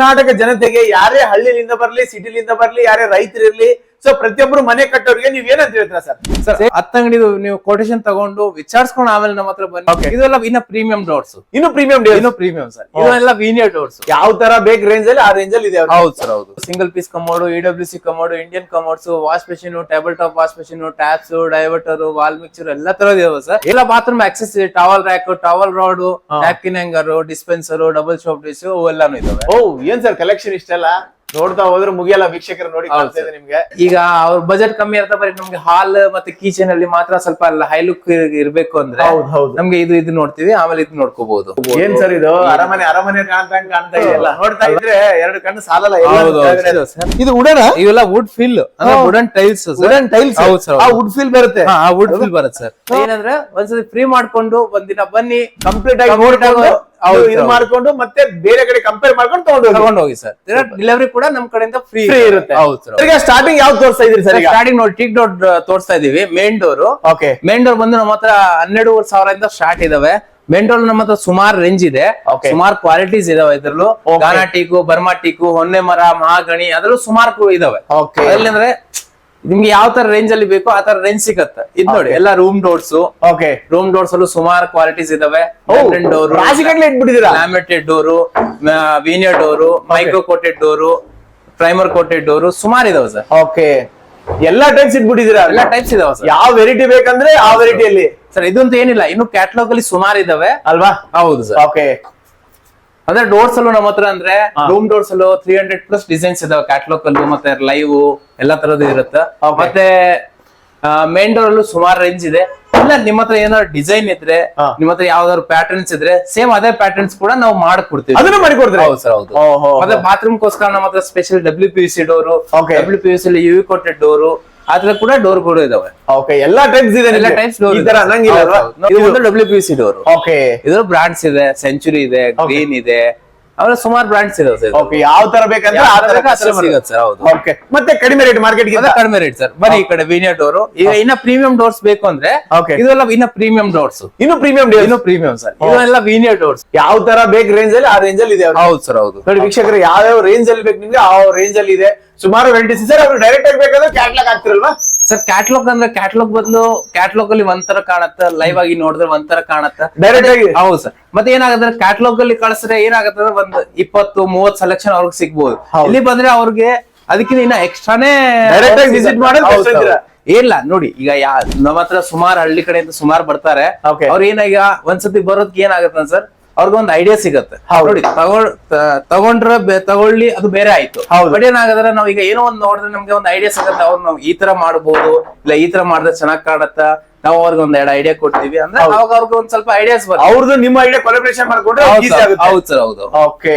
ಕರ್ನಾಟಕ ಜನತೆಗೆ ಯಾರೇ ಹಳ್ಳಿಲಿಂದ ಬರ್ಲಿ ಸಿಟಿಲಿಂದ ಬರ್ಲಿ ಯಾರೇ ರೈತರಿರ್ಲಿ ಸೊ ಪ್ರತಿಯೊಬ್ರು ಮನೆ ಕಟ್ಟೋರಿಗೆ ನೀವ್ ಏನಂತ ಹೇಳ್ತೀರಾ ಸರ್? ಸರ್ ಹತ್ತಂಗಡಿದು ನೀವು ಕೊಟೇಶನ್ ತಗೊಂಡು ವಿಚಾರಿಸ್ಕೊಂಡು ಆಮೇಲೆ ನಮ್ಮ ಹತ್ರ ಬನ್ನಿ. ಇದೆಲ್ಲ ಇನ್ನ ಪ್ರೀಮಿಯಂ ಡೋರ್ಸ್ ಇನ್ನು ಪ್ರೀಮಿಯಂ ಇನ್ನು ಪ್ರೀಮಿಯಂ ಸರ್ ಇದೆಲ್ಲ ವೀನಿಯರ್ ಡೋರ್ಸ್ ಯಾವ ತರ ಬೇಕ್ ರೇಂಜ್ ಅಲ್ಲಿ ಆ ರೇಂಜ್ ಅಲ್ಲಿ ಇದೆ ಹೌದು ಸರ್ ಹೌದು. Single piece commode E W C commode Indian commodes wash machine table top wash machine taps diverter wall mixer ಎಲ್ಲ ತರದ್ ಇದಾವೆ ಸರ್ ಎಲ್ಲ bathroom access towel rack towel rod napkin hanger dispenser double soap dish ಎಲ್ಲಾನು ಇದಾವೆ. ಓ ಏನ್ sir collection ಇಷ್ಟೆಲ್ಲ? ನೋಡ್ತಾ ಹೋದ್ರೆ ಮುಗಿಯಲ್ಲ ವೀಕ್ಷಕರು ನೋಡಿ ಕಾಣ್ತಾ ಇದೆ ನಿಮ್ಗೆ. ಈಗ ಅವ್ರ ಬಜೆಟ್ ಕಮ್ಮಿ ಇರ್ತಾ ಬರೀ ನಮ್ಗೆ ಹಾಲ್ ಮತ್ತೆ ಕಿಚನ್ ಅಲ್ಲಿ ಮಾತ್ರ ಸ್ವಲ್ಪ ಹೈ ಲುಕ್ ಇರ್ಬೇಕು ಅಂದ್ರೆ ಹೌದು ಹೌದು. ನಮ್ಗೆ ಇದು ಇದು ನೋಡ್ತೀವಿ ಆಮೇಲೆ ಇದು ನೋಡ್ಕೋಬಹುದು ಏನ್ ಸರ್ ಇದು? ಅರಮನೆ ಅರಮನೆ ಕಾಣ್ತಾ ಕಾಣ್ತಾ ಇದೆಯಲ್ಲ ನೋಡ್ತಾ ಇದ್ರೆ ಎರಡು ಕಣ್ಣು ಸಾಲಲ್ಲ. ಇದು ಉಡನ ಇವೆಲ್ಲ ವುಡ್ ಫಿಲ್ ಅಂದ್ರೆ ವುಡನ್ ಟೈಲ್ಸ್ ವುಡನ್ ಟೈಲ್ಸ್ ಹೌದು ಸರ್ ಆ ವುಡ್ ಫೀಲ್ ಬರುತ್ತೆ. ವುಡ್ ಫಿಲ್ ಬರುತ್ತೆ ಸರ್. ಏನಂದ್ರೆ ಒಂದ್ಸತಿ ಫ್ರೀ ಮಾಡ್ಕೊಂಡು ಒಂದಿನ ಬನ್ನಿ ಕಂಪ್ಲೀಟ್ ಆಗಿ ನೋಡ್ಕೊಂಡು ಇದು. ಮಾಡ್ಕೊಂಡು ಮತ್ತೆ ಬೇರೆ ಕಡೆ ಕಂಪೇರ್ ಮಾಡ್ಕೊಂಡು ತಗೊಂಡು ಹೋಗಿ. ತಗೊಂಡು ಹೋಗಿ ಸರ್ ಡೆಲಿವರಿ ಕೂಡ ನಮ್ ಕಡೆಯಿಂದ ಫ್ರೀ ಫ್ರೀ ಇರುತ್ತೆ. ಹೌದು ಸರ್ ಈಗ ಸ್ಟಾರ್ಟಿಂಗ್ ಯಾವ್ದು ತೋರಿಸ್ತಾ ಇದ್ರಿ ಸರ್ ಸ್ಟಾರ್ಟಿಂಗ್ ನೋಡಿ ಟೀಕ್ ಡೋರ್ ತೋರಿಸ್ತಾ ಇದೀವಿ. Main door okay main door ಬಂದು ನಮ್ಮ ಹತ್ರ ಹನ್ನೆರಡುವರೆ ಸಾವಿರದಿಂದ ಸ್ಟಾರ್ಟ್ ಇದಾವೆ. ಮೇನ್ ಡೋರ್ ನಮ್ಮ ಹತ್ರ ಸುಮಾರು ರೇಂಜ್ ಇದೆ. ಸುಮಾರು ಕ್ವಾಲಿಟೀಸ್ ಇದಾವೆ ಇದ್ರಲ್ಲೂ. ಗಾನಾ ಟೀಕು ಬರ್ಮಾ ಟೀಕು ಹೊನ್ನೆ ಮರ ಮಹಾಗಣಿ ಅದ್ರಲ್ಲೂ ಸುಮಾರು ಇದಾವೆ. ಅಂದ್ರೆ ನಿಮ್ಗೆ ಯಾವ ತರ ರೇಂಜ್ ಅಲ್ಲಿ ಬೇಕೋ ಆ ತರ ರೇಂಜ್ ಸಿಗತ್ತೆ. ಇದ್ ನೋಡಿ ಎಲ್ಲ room doors okay room doors ಅಲ್ಲೂ ಸುಮಾರು ಕ್ವಾಲಿಟೀಸ್ ಇದಾವೆ. Door ಇಟ್ಬಿಟ್ಟಿದ್ದೀರಾ? Laminated door veneer door micro coated door primer coated door ಸುಮಾರು ಇದಾವೆ ಸರ್ ಓಕೆ ಎಲ್ಲಾ ಟೈಪ್ಸ್ ಇಟ್ಬಿಟ್ಟಿದ್ದೀರಾ? ಎಲ್ಲಾ ಟೈಪ್ಸ್ ಇದಾವೆ ಸರ್ ಯಾವ ವೆರೈಟಿ ಬೇಕಂದ್ರೆ ಆ ವೆರೈಟಿಯಲ್ಲಿ ಸರ್ ಇದಂತ ಏನಿಲ್ಲ ಇನ್ನು ಕ್ಯಾಟ್ಲಾಗ್ ಅಲ್ಲಿ ಸುಮಾರು ಇದಾವೆ. ಅಲ್ವಾ? ಹೌದು ಸರ್ ಓಕೆ ಅಂದ್ರೆ ಡೋರ್ಸ್ ಅಲ್ಲೂ ನಮ್ಮ ಹತ್ರ ಅಂದ್ರೆ ರೂಮ್ ಡೋರ್ಸ್ ಅಲ್ಲೂ ತ್ರೀ ಹಂಡ್ರೆಡ್ ಪ್ಲಸ್ ಡಿಸೈನ್ಸ್ ಇದಾವೆ ಕ್ಯಾಟ್ಲಾಗ್ ಅಲ್ಲೂ ಮತ್ತೆ ಲೈವ್ ಎಲ್ಲಾ ತರದ್ದು ಇರುತ್ತೆ. ಮತ್ತೆ ಮೇನ್ ಡೋರ್ ಅಲ್ಲೂ ಸುಮಾರು ರೇಂಜ್ ಇದೆ. ಇಲ್ಲ ನಿಮ್ಮ ಹತ್ರ ಏನಾದ್ರು ಡಿಸೈನ್ ಇದ್ರೆ. ನಿಮ್ಮ ಹತ್ರ ಯಾವ್ದಾದ್ರು ಪ್ಯಾಟರ್ನ್ಸ್ ಇದ್ರೆ ಸೇಮ್ ಅದೇ ಪ್ಯಾಟರ್ನ್ಸ್ ಕೂಡ ನಾವು ಮಾಡ್ಕೊಡ್ತೀವಿ. ಅದನ್ನ ಮಾಡಿಕೊಡ್ತೀವಿ ಹೌದು ಸರ್ ಹೌದು. ಮತ್ತೆ ಬಾತ್ರೂಮ್ ಗೋಸ್ಕರ ನಮ್ಮ ಹತ್ರ special W P C door. W P C U coated door ಆತರ ಕೂಡ ಡೋರ್ ಕೂಡ ಇದಾವೆ. ಓಕೆ ಎಲ್ಲಾ ಟೈಪ್ಸ್ ಇದೆ ಎಲ್ಲ. ಟೈಪ್ಸ್ ಡೋರ್ ಈ ತರ ಅನ್ನಂಗಿಲ್ಲ ಅಲ್ವಾ? ಇದು ಒಂದು W P C door okay ಇದು ಬ್ರಾಂಡ್ಸ್ ಇದೆ ಸೆಂಚುರಿ ಇದೆ ಗ್ರೀನ್ ಇದೆ. ಆಮೇಲೆ ಸುಮಾರು ಬ್ರಾಂಡ್ಸ್ ಇದಾವೆ ಸರ್ ಓಕೆ ಯಾವ ತರ ಬೇಕಂದ್ರೆ ಆ ತರ ಕಸ್ಟಮರ್ ಸಿಗುತ್ತೆ ಸರ್ ಹೌದು. ಓಕೆ ಮತ್ತೆ ಕಡಿಮೆ ರೇಟ್ ಮಾರ್ಕೆಟ್ ಗಿಂತ ಕಡಿಮೆ ರೇಟ್ ಸರ್ ಬನ್ನಿ ಈ ಕಡೆ ವೀನಿಯರ್ ಡೋರ್ ಈಗ ಇನ್ನ ಪ್ರೀಮಿಯಂ ಡೋರ್ಸ್ ಬೇಕು ಅಂದ್ರೆ. ಇದೆಲ್ಲ ಇನ್ನ ಪ್ರೀಮಿಯಂ ಡೋರ್ಸ್ ಇನ್ನು ಪ್ರೀಮಿಯಂ ಇನ್ನು ಪ್ರೀಮಿಯಂ ಸರ್ ಇದೆಲ್ಲ ವೀನಿಯರ್ ಡೋರ್ಸ್ ಯಾವ ತರ ಬೇಕು ರೇಂಜ್ ಅಲ್ಲಿ ಆ ರೇಂಜ್ ಅಲ್ಲಿ ಇದೆ ಹೌದು ಸರ್ ಹೌದು. ನೋಡಿ ವೀಕ್ಷಕರು ಯಾವ ಯಾವ ರೇಂಜ್ ಅಲ್ಲಿ ಬೇಕು ನಿಮ್ಗೆ ಆ ರೇಂಜ್ ಅಲ್ಲಿ ಇದೆ. ಸುಮಾರು ವೆರೈಟೀಸ್ ಸರ್ ಅವ್ರು ಡೈರೆಕ್ಟ್ ಆಗಿ ಬೇಕಾದ್ರೆ ಕ್ಯಾಟ್ಲಾಗ್ ಆಗ್ತಿರಲ್ವಾ ಸರ್ ಕ್ಯಾಟ್ಲಾಗ್ ಅಂದ್ರೆ ಕ್ಯಾಟ್ಲಾಗ್ ಬದಲು ಕ್ಯಾಟ್ಲಾಗ್ ಅಲ್ಲಿ ಒಂಥರ ಕಾಣತ್ತೆ ಲೈವ್ ಆಗಿ ನೋಡಿದ್ರೆ ಒಂಥರ ಕಾಣತ್ತೆ. ಡೈರೆಕ್ಟ್ ಆಗಿ? ಹೌದು ಸರ್. ಮತ್ತೆ ಏನಾಗುತ್ತೆ ಕ್ಯಾಟ್ಲಾಗ್ ಅಲ್ಲಿ ಕಳಿಸಿದ್ರೆ ಏನಾಗುತ್ತೆ ಒಂದ್ ಇಪ್ಪತ್ತು ಮೂವತ್ ಸೆಲೆಕ್ಷನ್ ಅವ್ರಿಗೆ ಸಿಗ್ಬಹುದು ಇಲ್ಲಿ ಬಂದ್ರೆ ಅವ್ರಿಗೆ ಅದಕ್ಕಿಂತ ಇನ್ನ ಎಕ್ಸ್ಟ್ರಾನೇ ಡೈರೆಕ್ಟ್ ಆಗಿ ವಿಸಿಟ್ ಮಾಡೋದು ಇಲ್ಲ ನೋಡಿ ಈಗ ಯಾ ನಮ್ಮ ಹತ್ರ ಸುಮಾರು ಹಳ್ಳಿ ಕಡೆಯಿಂದ ಸುಮಾರು ಬರ್ತಾರೆ. ಅವ್ರ ಏನಾಗ ಒಂದ್ಸತಿ ಬರೋದಕ್ಕೆ ಏನಾಗುತ್ತೆ ಸರ್ ಅವ್ರಿಗೊಂದು ಐಡಿಯಾ ಸಿಗತ್ತೆ. ನೋಡಿ ತಗೊಂಡ್ರೆ ತಗೊಳ್ಳಿ ಅದು ಬೇರೆ ಆಯ್ತು. ಬಟ್ ಏನಾಗದ್ರೆ ನಾವ್ ಈಗ ಏನೋ ಒಂದ್ ನೋಡಿದ್ರೆ ನಮ್ಗೆ ಒಂದು ಐಡಿಯಾ ಸಿಗತ್ತೆ. ಅವ್ರು ನಾವು ಈ ತರ ಮಾಡ್ಬೋದು ಇಲ್ಲ ಈ ತರ ಮಾಡಿದ್ರೆ ಚೆನ್ನಾಗ್ ಕಾಣತ್ತ? ನಾವು ಅವ್ರಿಗೆ ಒಂದ್ ಎರಡು ಐಡಿಯಾ ಕೊಡ್ತೀವಿ. ಅಂದ್ರೆ. ಅವಾಗ ಅವ್ರಿಗೆ ಒಂದ್ ಸ್ವಲ್ಪ ಐಡಿಯಾಸ್ ಬರುತ್ತೆ. ಅವ್ರದ್ದು ನಿಮ್ಮ ಐಡಿಯಾ ಕೊಲಾಬ್ರೇಷನ್ ಮಾಡ್ಕೊಂಡ್ರೆ ಹೌದು ಸರ್. ಹೌದು ಓಕೆ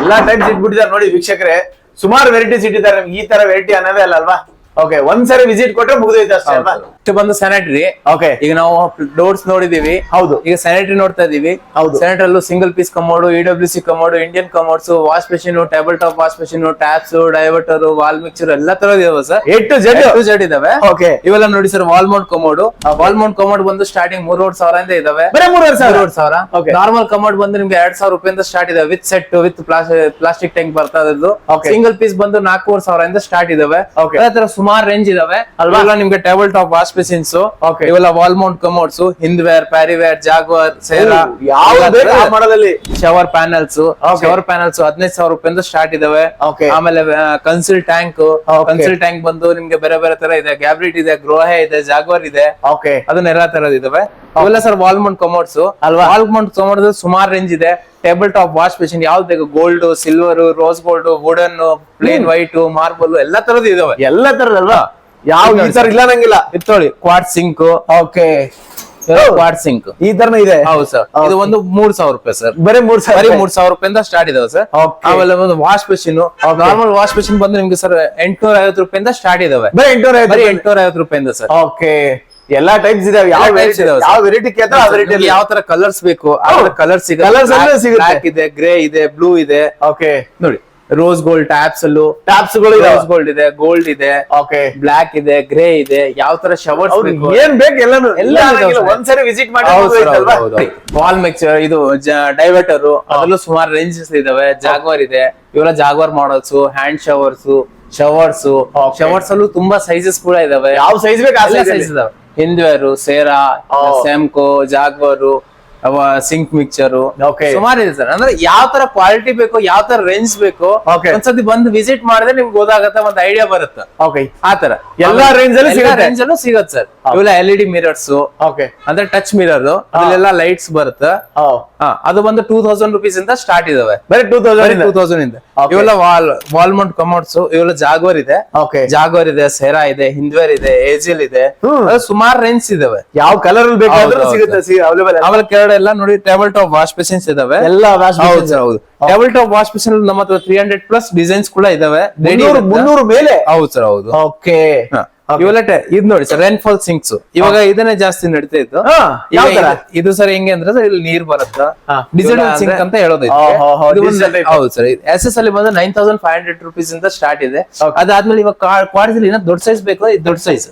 ಎಲ್ಲಾ ಟೈಪ್ಸ್ ಇಟ್ಬಿಟ್ಟಿದ್ದಾರೆ ನೋಡಿ ವೀಕ್ಷಕರೇ. ಸುಮಾರು ವೆರೈಟೀಸ್ ಇಟ್ಟಿದ್ದಾರೆ. ನಮ್ಗೆ ಈ ತರ ವೆರೈಟಿ ಅನ್ನೋದೇ ಅಲ್ಲ ಅಲ್ವಾ? ಓಕೆ ಒಂದ್ಸರಿ ವಿಸಿಟ್ ಕೊಟ್ರೆ ಮುಗಿದೈತೆ ಅಷ್ಟೇ ಅಲ್ವಾ? ಇದು ಬಂದು ಸ್ಯಾನಿಟರಿ ಓಕೆ ಈಗ ನಾವು ಡೋರ್ಸ್ ನೋಡಿದೀವಿ. ಹೌದು. ಈಗ ಸ್ಯಾನಿಟರಿ ನೋಡ್ತಾ ಇದೀವಿ. ಹೌದು. ಸ್ಯಾನಿಟರಿ ಅಲ್ಲೂ single piece commode E W C commode Indian commodes wash machine table top wash machine taps diverter wall mixer ಎಲ್ಲ ತರ ಇದಾವೆ sir A to Z Z ಇದಾವೆ. ಓಕೆ ಇವೆಲ್ಲ ನೋಡಿ sir wall mount commode wall mount commode ಬಂದು starting ಮೂರುವರೆ ಸಾವಿರದಿಂದ ಇದಾವೆ. ಬರೀ ಮೂರುವರೆ ಸಾವಿರ? ಸಾವಿರ. ಓಕೆ ನಾರ್ಮಲ್ ಕಮೋಡ್ ಬಂದು ನಿಮ್ಗೆ ಎರಡ್ ಸಾವಿರ ರೂಪಾಯಿಂದ ಸ್ಟಾರ್ಟ್ ಇದಾವೆ with set with plastic tank ಬರ್ತಾ ಇದ್ದು. ಸಿಂಗಲ್ ಪೀಸ್ ಬಂದು ನಾಲ್ಕೂವರೆ ಇಂದ ಸ್ಟಾರ್ಟ್ ಇದಾವೆ. Okay. ಅದೇ ತರ ಸುಮಾರು ರೇಂಜ್ ಇದಾವೆ? ಅಲ್ವಾ? ನಿಮ್ಗೆ table top wash machines Okay. ಇವೆಲ್ಲ wall mount commodes Hindware Parryware Jaquar Cera ಯಾವ ಬೇಕು ಆ ಮಾಡಲಲ್ಲಿ ಶವರ್ ಪ್ಯಾನಲ್ಸ್ ಶವರ್ ಪ್ಯಾನಲ್ಸ್ ಹದಿನೈದು ಸಾವಿರ ರೂಪಾಯಿಂದ ಸ್ಟಾರ್ಟ್ ಇದಾವೆ. ಆಮೇಲೆ ಕನ್ಸಿಲ್ ಟ್ಯಾಂಕ್ ಕನ್ಸಿಲ್ ಟ್ಯಾಂಕ್ ಬಂದು ನಿಮ್ಗೆ ಬೇರೆ ಬೇರೆ ತರ ಇದೆ. ಗ್ಯಾಬ್ರಿಟ್ ಇದೆ ಗ್ರೋಹೆ ಇದೆ ಜಾಗ್ವರ್ ಇದೆ. ಓಕೆ ಅದನ್ನ ಎಲ್ಲಾ ತರದ್ ಇದಾವೆ. ಅವೆಲ್ಲ ಸರ್ ವಾಲ್ಮೌಂಟ್ ಕಮೋಡ್ಸ್ ಅಲ್ವಾ? ವಾಲ್ಮೌಂಟ್ ಕಮೋಡ್ ಸುಮಾರು ರೇಂಜ್ ಇದೆ. ಟೇಬಲ್ ಟಾಪ್ ವಾಶ್ ಮೆಷಿನ್ ಯಾವ್ದು ಬೇಕು? Gold silver rose gold wooden plain white marble ಎಲ್ಲಾ ತರದ್ ಇದಾವೆ. ಎಲ್ಲ ತರದಲ್ವಾ ಯಾವ ಈ ತರ ಇಲ್ಲ ನಂಗಿಲ್ಲ ಇತ್ತೋಳಿ quad sink okay. Quad sink ಈ ತರನ ಇದೆ. ಹೌದು ಸರ್ ಇದು ಒಂದು ಮೂರ್ ಸಾವಿರ ರೂಪಾಯಿ ಸರ್ ಬರೀ ಮೂರ್ ಬರೀ ಸಾವಿರ ಮೂರ್ ಸಾವಿರ ರೂಪಾಯಿಂದ ಸ್ಟಾರ್ಟ್ ಇದಾವೆ ಸರ್. ಆಮೇಲೆ ಒಂದು wash machine normal wash machine ಬಂದ್ರೆ ನಿಮ್ಗೆ ಸರ್ ಎಂಟ್ನೂರ ಐವತ್ತು ರೂಪಾಯಿಂದ ಸ್ಟಾರ್ಟ್ ಇದಾವೆ. ಬರೀ ಎಂಟುನೂರ ಬರೀ ಎಂಟ್ನೂರ ಐವತ್ತು ರೂಪಾಯಿಂದ ಸರ್ ಓಕೆ. ಎಲ್ಲಾ ಟೈಪ್ಸ್ ಇದಾವೆ. ಯಾವ ಯಾವ ವೆರೈಟಿ ಕೇಳ್ತಾರೆ ಆ ವೆರೈಟಿ ಯಾವ ತರ ಕಲರ್ಸ್ ಬೇಕು ಆ. ಕಲರ್ ಕಲರ್ಸ್ ಎಲ್ಲ ಸಿಗುತ್ತೆ. ಬ್ಲಾಕ್ ಇದೆ ಗ್ರೇ ಇದೆ ಬ್ಲೂ ಇದೆ. ಓಕೆ. ನೋಡಿ. ರೋಸ್ ಗೋಲ್ಡ್ ಟ್ಯಾಪ್ಸ್ ಅಲ್ಲೂ. ಟ್ಯಾಪ್ಸ್ಗಳು ರೋಸ್ ಗೋಲ್ಡ್ ಇದೆ ಗೋಲ್ಡ್ ಇದೆ ಓಕೆ ಬ್ಲಾಕ್ ಇದೆ ಗ್ರೇ ಇದೆ ಯಾವ ತರ ಶವರ್ಸ್ ಏನ್ ಬೇಕು ಎಲ್ಲಾನು. ಎಲ್ಲ. ಒಂದ್ಸರಿ ವಿಸಿಟ್ ಮಾಡಿ ವಾಲ್ ಮಿಕ್ಸರ್ ಇದು ಡೈವರ್ಟರ್ ಅದರಲ್ಲೂ ಸುಮಾರು ರೇಂಜಸ್ ಇದಾವೆ. ಜಾಗ್ವಾರ್ ಇದೆ. ಇವೆಲ್ಲ Jaquar models hand showers showers showers ಅಲ್ಲೂ ತುಂಬಾ ಸೈಜಸ್ ಕೂಡ ಇದಾವೆ. ಯಾವ ಸೈಜ್ ಬೇಕು ಆ ಸೈಜ್. ಇದಾವೆ. ಹಿಂದ್ವೇರು ಸೇರಾ ಸೆಮ್ಕೋ ಜಾಗ್ವಾರು ಅವ ಸಿಂಕ್ ಮಿಕ್ಚರ್ ಸುಮಾರಿದೆ ಸುಮಾರು ಇದೆ ಸರ್. ಅಂದ್ರೆ ಯಾವ ತರ ಕ್ವಾಲಿಟಿ ಬೇಕು ಯಾವ ತರ ರೇಂಜ್ ಬೇಕು. ಒಂದ್ಸತಿ ಬಂದು ವಿಸಿಟ್ ಮಾಡಿದ್ರೆ ನಿಮ್ಗೆ ಗೊತ್ತಾಗತ್ತೆ ಒಂದ್ ಐಡಿಯಾ ಬರುತ್ತೆ. ಓಕೆ ಆ ತರ. ಎಲ್ಲಾ ರೇಂಜ್ ಅಲ್ಲಿ ಸಿಗುತ್ತೆ? ರೇಂಜ್ ಅಲ್ಲೂ ಸಿಗತ್ತೆ. ಸರ್. ಇವೆಲ್ಲ L E D mirrors okay ಅಂದ್ರೆ ಟಚ್ ಮಿರರ್ ಅದ್ರಲ್ಲೆಲ್ಲ ಲೈಟ್ಸ್ ಬರುತ್ತೆ. ಹಾ, ಅದು ಬಂದು ಟೂ ತೌಸಂಡ್ ರುಪೀಸ್ ಇಂದ ಸ್ಟಾರ್ಟ್ ಇದಾವೆ. ಬರೀ ಟೂ ತೌಸಂಡ್ ಟೂ ತೌಸಂಡ್ ಇಂದ. ಇವೆಲ್ಲ ವಾಲ್ ವಾಲ್ಮೌಂಟ್ ಕಮೋಡ್ಸ್ ಇವೆಲ್ಲ ಜಾಗ್ವರ್ ಇದೆ. ಓಕೆ ಜಾಗ್ವರ್ ಇದೆ ಸೆರಾ ಇದೆ ಹಿಂದ್ವೇರ್ ಇದೆ ಏಜಿಲ್ ಇದೆ. ಸುಮಾರು ರೇಂಜ್ ಇದಾವೆ. ಯಾವ ಕಲರ್ ಬೇಕಾದ್ರೂ ಸಿಗುತ್ತೆ ಅವೈಲೇಬಲ್ ಆಮೇಲೆ ಕೆಳಗಡೆ ಎಲ್ಲ ನೋಡಿ ಟೇಬಲ್ ಟಾಪ್ ವಾಶ್ ಮೆಷಿನ್ಸ್ ಇದಾವೆ. ಎಲ್ಲ ವಾಶ್ ಹೌದು ಹೌದು. ಟೇಬಲ್ ಟಾಪ್ ವಾಶ್ ಬೇಸಿನ್ ನಮ್ಮ ಹತ್ರ ತ್ರೀ ಹಂಡ್ರೆಡ್ ಪ್ಲಸ್ ಡಿಸೈನ್ಸ್ ಕೂಡ ಇದಾವೆ. ಮುನ್ನೂರು ಮೇಲೆ? ಹೌದು ಸರ್ ಹೌದು. ಓಕೆ ಹಾ. ಇವೆಲ್ಲ ಇದ್ ನೋಡಿ ಸರ್ ರೇನ್ ಫಾಲ್ ಸಿಂಕ್ಸ್ ಇವಾಗ ಇದನ್ನೇ ಜಾಸ್ತಿ ನಡೀತಾ ಇತ್ತು? ಇದು- ಸರ್ ಹೆಂಗೆ ಅಂದ್ರೆ ಇಲ್ಲಿ ನೀರ್ ಬರುತ್ತಾ. ಡಿಜಿಟಲ್ ಸಿಂಕ್ ಅಂತ ಹೇಳೋದು ಓ, ಹೋ, ಹೋ, digital type. ಹೌದು ಸರ್ ಎಸ್ ಎಸ್ ಅಲ್ಲಿ ಬಂದ್ರೆ nine thousand five hundred rupees ಇಂದ ಸ್ಟಾರ್ಟ್ ಇದೆ. ಅದಾದ್ಮೇಲೆ ಇವಾಗ ಕ್ವಾಡಿಸಲ್ಲಿ ಇನ್ನೂ ದೊಡ್ಡ ಸೈಜ್ ಬೇಕು ಇದು ದೊಡ್ಡ ಸೈಜ್